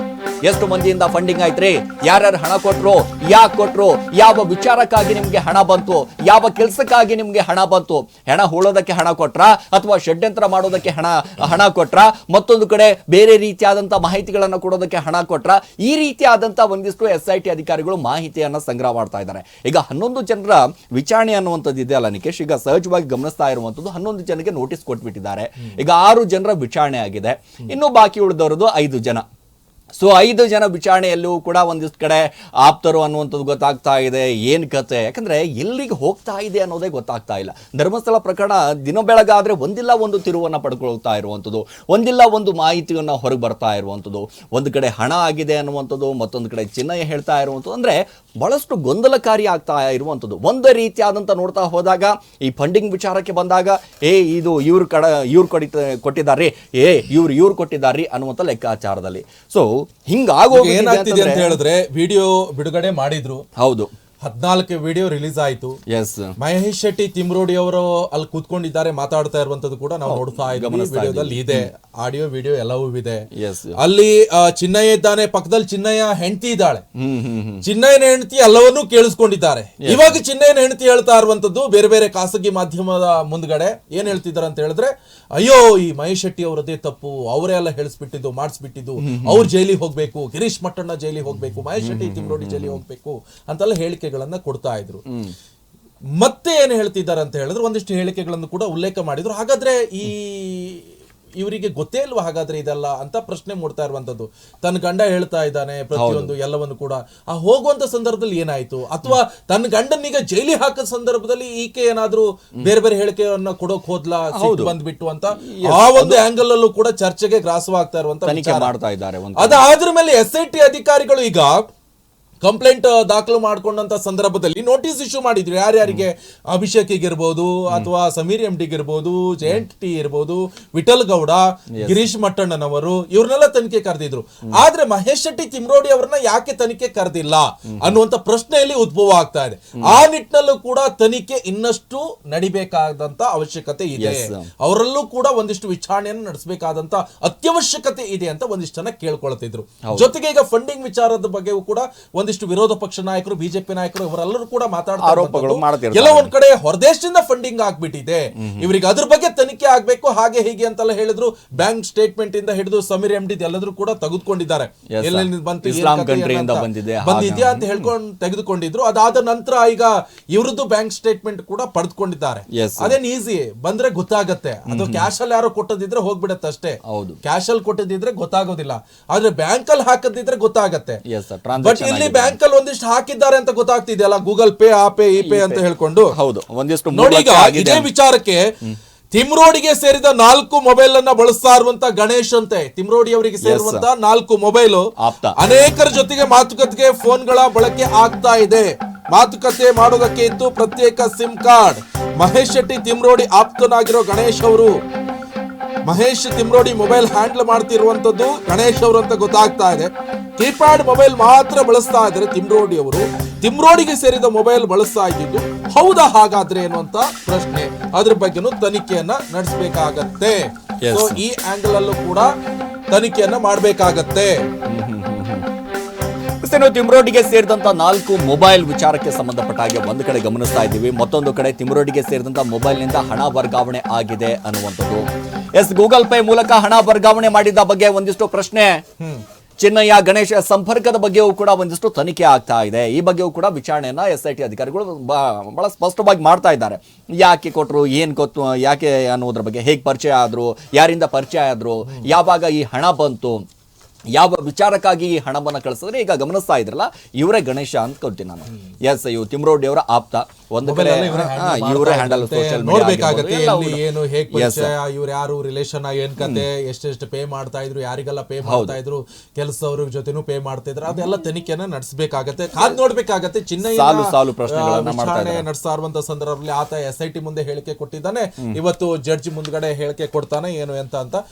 ಎಷ್ಟು ಮಂದಿಯಿಂದ ಫಂಡಿಂಗ್ ಆಯ್ತ್ರಿ? ಯಾರ್ಯಾರು ಹಣ ಕೊಟ್ರು? ಯಾಕೆ ಕೊಟ್ರು? ಯಾವ ವಿಚಾರಕ್ಕಾಗಿ ನಿಮ್ಗೆ ಹಣ ಬಂತು? ಯಾವ ಕೆಲಸಕ್ಕಾಗಿ ನಿಮ್ಗೆ ಹಣ ಬಂತು? ಹೆಣ ಹೂಳೋದಕ್ಕೆ ಹಣ ಕೊಟ್ರ? ಅಥವಾ ಷಡ್ಯಂತ್ರ ಮಾಡೋದಕ್ಕೆ ಹಣ ಹಣ ಕೊಟ್ರ? ಮತ್ತೊಂದು ಕಡೆ ಬೇರೆ ರೀತಿಯಾದಂತಹ ಮಾಹಿತಿಗಳನ್ನು ಕೊಡೋದಕ್ಕೆ ಹಣ ಕೊಟ್ರ? ಈ ರೀತಿಯಾದಂತಹ ಒಂದಿಷ್ಟು ಎಸ್ ಐ ಟಿ ಅಧಿಕಾರಿಗಳು ಮಾಹಿತಿಯನ್ನ ಸಂಗ್ರಹ ಮಾಡ್ತಾ ಇದ್ದಾರೆ. ಈಗ ಹನ್ನೊಂದು ಜನರ ವಿಚಾರಣೆ ಅನ್ನುವಂಥದ್ದು ಇದೆಯಲ್ಲ ನಿಕೇಶ್ ಈಗ ಸಹಜವಾಗಿ ಗಮನಿಸ್ತಾ ಇರುವಂತದ್ದು ಹನ್ನೊಂದು ಜನಕ್ಕೆ ನೋಟಿಸ್ ಕೊಟ್ಬಿಟ್ಟಿದ್ದಾರೆ. ಈಗ ಆರು ಜನರ ವಿಚಾರಣೆ ಆಗಿದೆ. ಇನ್ನು ಬಾಕಿ ಉಳಿದವರದು ಐದು ಜನ. ಸೊ ಐದು ಜನ ವಿಚಾರಣೆಯಲ್ಲೂ ಕೂಡ ಒಂದಿಷ್ಟು ಕಡೆ ಆಪ್ತರು ಅನ್ನುವಂಥದ್ದು ಗೊತ್ತಾಗ್ತಾ ಇದೆ. ಏನು ಕತೆ ಯಾಕಂದರೆ ಎಲ್ಲಿಗೆ ಹೋಗ್ತಾ ಇದೆ ಅನ್ನೋದೇ ಗೊತ್ತಾಗ್ತಾ ಇಲ್ಲ. ಧರ್ಮಸ್ಥಳ ಪ್ರಕರಣ ದಿನ ಬೆಳಗಾದರೆ ಒಂದಿಲ್ಲ ಒಂದು ತಿರುವನ್ನು ಪಡ್ಕೊಳ್ತಾ ಇರುವಂಥದ್ದು. ಒಂದಿಲ್ಲ ಒಂದು ಮಾಹಿತಿಯನ್ನು ಹೊರಗೆ ಬರ್ತಾ ಇರುವಂಥದ್ದು. ಒಂದು ಕಡೆ ಹಣ ಆಗಿದೆ ಅನ್ನುವಂಥದ್ದು, ಮತ್ತೊಂದು ಕಡೆ ಚಿನ್ನಯ ಹೇಳ್ತಾ ಇರುವಂಥದ್ದು. ಅಂದರೆ ಬಹಳಷ್ಟು ಗೊಂದಲಕಾರಿ ಆಗ್ತಾ ಇರುವಂಥದ್ದು. ಒಂದೇ ರೀತಿಯಾದಂಥ ನೋಡ್ತಾ ಹೋದಾಗ, ಈ ಫಂಡಿಂಗ್ ವಿಚಾರಕ್ಕೆ ಬಂದಾಗ, ಏ, ಇದು ಇವ್ರ ಕಡ, ಇವ್ರು ಕೊಡಿತ ಕೊಟ್ಟಿದ್ದಾರೆ ಏ, ಇವ್ರು ಇವ್ರು ಕೊಟ್ಟಿದ್ದಾರೆ ಅನ್ನುವಂಥ ಲೆಕ್ಕಾಚಾರದಲ್ಲಿ. ಸೊ ಹಿಂಗಾಗೋ ಏನಾಗ್ತಿದೆ ಅಂತ ಹೇಳಿದ್ರೆ ವಿಡಿಯೋ ಬಿಡುಗಡೆ ಮಾಡಿದ್ರು. ಹೌದು. ಹದಿನಾಲ್ಕು ವಿಡಿಯೋ ರಿಲೀಸ್ ಆಯ್ತು. ಎಸ್ ಮಹೇಶ್ ಶೆಟ್ಟಿ ತಿಮ್ರೋಡಿ ಅವರು ಅಲ್ಲಿ ಕೂತ್ಕೊಂಡಿದ್ದಾರೆ ಮಾತಾಡ್ತಾ ಇರುವಂತದ್ದು ಕೂಡ ನಾವು ನೋಡ್ತಾ ಇದ್ದೀವಿ ವಿಡಿಯೋದಲ್ಲಿ ಇದೆ. ಆಡಿಯೋ ವಿಡಿಯೋ ಎಲ್ಲವೂ ಇದೆ. ಅಲ್ಲಿ ಚಿನ್ನಯ್ಯ ಇದ್ದಾನೆ ಪಕ್ಕದಲ್ಲಿ ಚಿನ್ನಯ್ಯ ಹೆಂಡತಿ ಇದ್ದಾಳೆ. ಚಿನ್ನಯ್ಯನ ಹೆಂಡತಿ ಎಲ್ಲವನ್ನೂ ಕೇಳಿಸ್ಕೊಂಡಿದ್ದಾರೆ. ಇವಾಗ ಚಿನ್ನಯ್ಯನ ಹೆಂಡತಿ ಹೇಳ್ತಾ ಇರುವಂತದ್ದು ಬೇರೆ ಬೇರೆ ಖಾಸಗಿ ಮಾಧ್ಯಮದ ಮುಂದ್ಗಡೆ ಏನ್ ಹೇಳ್ತಿದ್ದಾರೆ ಅಂತ ಹೇಳಿದ್ರೆ ಅಯ್ಯೋ ಈ ಮಹೇಶ್ ಶೆಟ್ಟಿ ಅವರದೇ ತಪ್ಪು ಅವರೇ ಎಲ್ಲ ಹೇಳಿಸ್ಬಿಟ್ಟಿದ್ದು ಮಾಡಿಸ್ಬಿಟ್ಟಿದ್ದು. ಅವ್ರು ಜೈಲಿಗೆ ಹೋಗ್ಬೇಕು ಗಿರೀಶ್ ಮಟ್ಟಣ್ಣ ಜೈಲಿಗೆ ಹೋಗ್ಬೇಕು ಮಹೇಶ್ ಶೆಟ್ಟಿ ತಿಮ್ರೋಡಿ ಜೈಲಿಗೆ ಹೋಗ್ಬೇಕು ಅಂತೆಲ್ಲ ಹೇಳಿಕೆಗಳನ್ನ ಕೊಡ್ತಾ ಇದ್ರು. ಮತ್ತೆ ಏನ್ ಹೇಳ್ತಿದ್ದಾರೆ ಅಂತ ಹೇಳಿದ್ರೆ ಒಂದಿಷ್ಟು ಹೇಳಿಕೆಗಳನ್ನು ಕೂಡ ಉಲ್ಲೇಖ ಮಾಡಿದ್ರು. ಹಾಗಾದ್ರೆ ಈ ಇವರಿಗೆ ಗೊತ್ತೇ ಇಲ್ವಾ ಹಾಗಾದ್ರೆ ಇದೆಲ್ಲ ಅಂತ ಪ್ರಶ್ನೆ ಮೂಡ್ತಾ ಇರುವಂತದ್ದು. ತನ್ನ ಗಂಡ ಹೇಳ್ತಾ ಇದ್ದಾನೆ ಪ್ರತಿಯೊಂದು ಎಲ್ಲವನ್ನು ಕೂಡ. ಆ ಹೋಗುವಂತ ಸಂದರ್ಭದಲ್ಲಿ ಏನಾಯ್ತು? ಅಥವಾ ತನ್ನ ಗಂಡನಿಗೆ ಜೈಲಿ ಹಾಕದ ಸಂದರ್ಭದಲ್ಲಿ ಈಕೆ ಏನಾದ್ರೂ ಬೇರೆ ಬೇರೆ ಹೇಳಿಕೆಯನ್ನ ಕೊಡೋಕ್ ಹೋದ್ಲಾ ಬಂದ್ಬಿಟ್ಟು ಅಂತ? ಆ ಒಂದು ಆಂಗಲ್ ಅಲ್ಲೂ ಕೂಡ ಚರ್ಚೆಗೆ ಗ್ರಾಸವಾಗ್ತಾ ಇರುವಂತ ಅದಾದ್ರ ಮೇಲೆ ಎಸ್ ಐ ಟಿ ಅಧಿಕಾರಿಗಳು ಈಗ ಕಂಪ್ಲೇಂಟ್ ದಾಖಲು ಮಾಡ್ಕೊಂಡಂತ ಸಂದರ್ಭದಲ್ಲಿ ನೋಟಿಸ್ ಇಶ್ಯೂ ಮಾಡಿದ್ರು. ಯಾರ್ಯಾರಿಗೆ? ಅಭಿಷೇಕಿಗೆ ಇರ್ಬೋದು ಅಥವಾ ಸಮೀರ್ ಎಂ ಡಿಗೆ ಇರ್ಬೋದು ಜಯಂತ್ ಟಿ ಇರ್ಬೋದು ವಿಠಲ್ ಗೌಡ ಗಿರೀಶ್ ಮಟ್ಟಣ್ಣನವರು ಇವ್ರನ್ನೆಲ್ಲ ತನಿಖೆ ಕರೆದಿದ್ರು. ಆದ್ರೆ ಮಹೇಶ್ ಶೆಟ್ಟಿ ತಿಮ್ರೋಡಿ ಅವರನ್ನ ಯಾಕೆ ತನಿಖೆ ಕರೆದಿಲ್ಲ ಅನ್ನುವಂತ ಪ್ರಶ್ನೆಯಲ್ಲಿ ಉದ್ಭವ ಆಗ್ತಾ ಇದೆ. ಆ ನಿಟ್ಟಿನಲ್ಲೂ ಕೂಡ ತನಿಖೆ ಇನ್ನಷ್ಟು ನಡಿಬೇಕಾದಂತ ಅವಶ್ಯಕತೆ ಇದೆ. ಅವರಲ್ಲೂ ಕೂಡ ಒಂದಿಷ್ಟು ವಿಚಾರಣೆಯನ್ನು ನಡೆಸಬೇಕಾದಂತ ಅತ್ಯವಶ್ಯಕತೆ ಇದೆ ಅಂತ ಒಂದಿಷ್ಟು ಜನ ಕೇಳ್ಕೊಳ್ತಿದ್ರು. ಜೊತೆಗೆ ಈಗ ಫಂಡಿಂಗ್ ವಿಚಾರದ ಬಗ್ಗೆಯೂ ಕೂಡ ಒಂದಿಷ್ಟು ವಿರೋಧ ಪಕ್ಷ ನಾಯಕರು ಬಿಜೆಪಿ ನಾಯಕರು ಇವರೆಲ್ಲರೂ ಕೂಡ ಮಾತಾಡ್ತಾರೆ ಎಲ್ಲ ಒಂದ್ ಕಡೆ ಹೊರದೇಶದಿಂದ ಫಂಡಿಂಗ್ ಆಗ್ಬಿಟ್ಟಿದೆ. ಇವರಿಗೆ ಅದ್ರ ಬಗ್ಗೆ ತನಿಖೆ ಆಗ್ಬೇಕು ಹಾಗೆ ಹೀಗೆ ಅಂತೆಲ್ಲ ಹೇಳಿದ್ರು. ಬ್ಯಾಂಕ್ ಸ್ಟೇಟ್ಮೆಂಟ್ ಇಂದ ಹಿಡಿದು ಸಮೀರ್ ಎಂಡಿ ಎಲ್ಲರೂ ಕೂಡ ತೆಗೆದುಕೊಂಡಿದ್ದಾರೆ. ಬಂದಿದ್ಯಾ ಅಂತ ಹೇಳ್ಕೊಂಡು ತೆಗೆದುಕೊಂಡಿದ್ರು. ಅದಾದ ನಂತರ ಈಗ ಇವ್ರದ್ದು ಬ್ಯಾಂಕ್ ಸ್ಟೇಟ್ಮೆಂಟ್ ಕೂಡ ಪಡೆದುಕೊಂಡಿದ್ದಾರೆ. ಅದೇನ್ ಈಸಿ ಬಂದ್ರೆ ಗೊತ್ತಾಗತ್ತೆ. ಅದು ಕ್ಯಾಶ್ ಅಲ್ಲಿ ಯಾರೋ ಕೊಟ್ಟದಿದ್ರೆ ಹೋಗ್ಬಿಡತ್ತೆ ಅಷ್ಟೇ. ಹೌದು. ಕ್ಯಾಶ್ ಅಲ್ಲಿ ಕೊಟ್ಟದಿದ್ರೆ ಗೊತ್ತಾಗೋದಿಲ್ಲ. ಆದ್ರೆ ಬ್ಯಾಂಕ್ ಅಲ್ಲಿ ಹಾಕದಿದ್ರೆ ಗೊತ್ತಾಗತ್ತೆ. ಬಟ್ ಇಲ್ಲಿ ಬ್ಯಾಂಕ್ ಅಲ್ಲಿ ಒಂದಿಷ್ಟು ಹಾಕಿದ್ದಾರೆ ಅಂತ ಗೊತ್ತಾಗ್ತಿದೆಯಲ್ಲ? ಗೂಗಲ್ ಪೇ ಆ ಪೇ ಈ ಪೇ ಅಂತ ಹೇಳ್ಕೊಂಡು. ಹೌದು ಒಂದಿಷ್ಟು ನೋಡಿ ಈಗ ಇದೇ ವಿಚಾರಕ್ಕೆ ತಿಮ್ರೋಡಿಗೆ ಸೇರಿದ ನಾಲ್ಕು ಮೊಬೈಲ್ ಅನ್ನ ಬಳಸ್ತಾ ಇರುವಂತ ಗಣೇಶ್ ಅಂತೆ. ತಿಮ್ರೋಡಿ ಅವರಿಗೆ ಸೇರುವಂತ ನಾಲ್ಕು ಮೊಬೈಲ್. ಅನೇಕರ ಜೊತೆಗೆ ಮಾತುಕತೆಗೆ ಫೋನ್ಗಳ ಬಳಕೆ ಆಗ್ತಾ ಇದೆ. ಮಾತುಕತೆ ಮಾಡೋದಕ್ಕೆ ಇತ್ತು ಪ್ರತ್ಯೇಕ ಸಿಮ್ ಕಾರ್ಡ್. ಮಹೇಶ್ ಶೆಟ್ಟಿ ತಿಮ್ರೋಡಿ ಆಪ್ತನಾಗಿರೋ ಗಣೇಶ್ ಅವರು ಮಹೇಶ್ ತಿಮ್ರೋಡಿ ಮೊಬೈಲ್ ಹ್ಯಾಂಡಲ್ ಮಾಡ್ತಿರುವಂತದ್ದು ಗಣೇಶ್ ಅವರು ಅಂತ ಗೊತ್ತಾಗ್ತಾ ಇದೆ. ಕೀಪ್ಯಾಡ್ ಮೊಬೈಲ್ ಮಾತ್ರ ಬಳಸ್ತಾ ಇದ್ದಾರೆ ತಿಮ್ರೋಡಿ ಅವರು. ತಿಮ್ರೋಡಿಗೆ ಸೇರಿದ ಮೊಬೈಲ್ ಬಳಸ್ತಾ ಇದ್ದಿದ್ದು ಹೌದಾ ಹಾಗಾದ್ರೆ ಅನ್ನುವಂತ ಪ್ರಶ್ನೆ. ಅದ್ರ ಬಗ್ಗೆನೂ ತನಿಖೆಯನ್ನ ನಡೆಸಬೇಕಾಗತ್ತೆ. ಸೊ ಈ ಆಂಗಲ್ ಅಲ್ಲೂ ಕೂಡ ತನಿಖೆಯನ್ನ ಮಾಡಬೇಕಾಗತ್ತೆ. ತಿಮ್ರೋಡಿಗೆ ಸೇರಿದಂತ ನಾಲ್ಕು ಮೊಬೈಲ್ ವಿಚಾರಕ್ಕೆ ಸಂಬಂಧಪಟ್ಟ ಹಾಗೆ ಒಂದು ಕಡೆ ಗಮನಿಸ್ತಾ ಇದ್ದೀವಿ. ಮತ್ತೊಂದು ಕಡೆ ತಿಮ್ರೋಡಿಗೆ ಸೇರಿದಂತ ಮೊಬೈಲ್ನಿಂದ ಹಣ ವರ್ಗಾವಣೆ ಆಗಿದೆ ಅನ್ನುವಂಥದ್ದು. ಎಸ್ ಗೂಗಲ್ ಪೇ ಮೂಲಕ ಹಣ ವರ್ಗಾವಣೆ ಮಾಡಿದ ಬಗ್ಗೆ ಒಂದಿಷ್ಟು ಪ್ರಶ್ನೆ. ಚಿನ್ನಯ್ಯ ಗಣೇಶ ಸಂಪರ್ಕದ ಬಗ್ಗೆಯೂ ಕೂಡ ಒಂದಿಷ್ಟು ತನಿಖೆ ಆಗ್ತಾ ಇದೆ. ಈ ಬಗ್ಗೆಯೂ ಕೂಡ ವಿಚಾರಣೆಯನ್ನ ಎಸ್ ಐ ಟಿ ಅಧಿಕಾರಿಗಳು ಬಹಳ ಸ್ಪಷ್ಟವಾಗಿ ಮಾಡ್ತಾ ಇದ್ದಾರೆ. ಯಾಕೆ ಕೊಟ್ಟರು ಏನು ಗೊತ್ತು ಯಾಕೆ ಅನ್ನೋದ್ರ ಬಗ್ಗೆ ಹೇಗೆ ಪರಿಚಯ ಆದ್ರು ಯಾರಿಂದ ಪರಿಚಯ ಆದ್ರು ಯಾವಾಗ ಈ ಹಣ ಬಂತು ಯಾವ ವಿಚಾರಕ್ಕಾಗಿ ಈ ಹಣವನ್ನ ಕಳಿಸಿದ್ರೆ ಈಗ ಗಮನಿಸ್ತಾ ಇದ್ರಲ್ಲ ಇವರೇ ಗಣೇಶ ಅಂತ ಕೊಡ್ತೀನಿ ನಾನು. ಎಸ್ ಇವ್ ತಿಮ್ರೋಡಿ ಅವರ ಆಪ್ತ. ಒಂದು ಕಡೆ ಇವರೇ ಹ್ಯಾಂಡಲ್ ಸೋಶಿಯಲ್ ನೋಡ್ಬೇಕಾಗತ್ತೆ ಏನು ಹೇಗ್ ಇವ್ರು ಯಾರು ರಿಲೇಷನ್ ಏನ್ ಕತೆ ಎಷ್ಟೆಷ್ಟು ಪೇ ಮಾಡ್ತಾ ಇದ್ರು ಯಾರಿಗೆಲ್ಲ ಪೇ ಮಾಡ್ತಾ ಇದ್ರು ಕೆಲಸದವ್ರ ಜೊತೆನೂ ಪೇ ಮಾಡ್ತಾ ಇದ್ರು ಅದೆಲ್ಲ ತನಿಖೆನ ನಡೆಸಬೇಕಾಗತ್ತೆ. ಕಾದ್ ನೋಡ್ಬೇಕಾಗತ್ತೆ. ಚಿನ್ನ ಸಾಲು ಸಾಲು ಪ್ರಶ್ನೆಗಳನ್ನ ನಡೆಸ್ತಾ ಇರುವಂತ ಸಂದರ್ಭದಲ್ಲಿ ಆತ ಎಸ್ ಐ ಟಿ ಮುಂದೆ ಹೇಳಿಕೆ ಕೊಟ್ಟಿದ್ದಾನೆ. ಇವತ್ತು ಜಡ್ಜ್ ಮುಂದ್ಗಡೆ ಹೇಳಿಕೆ ಕೊಡ್ತಾನೆ ಏನು ಎಂತ ಅಂತ.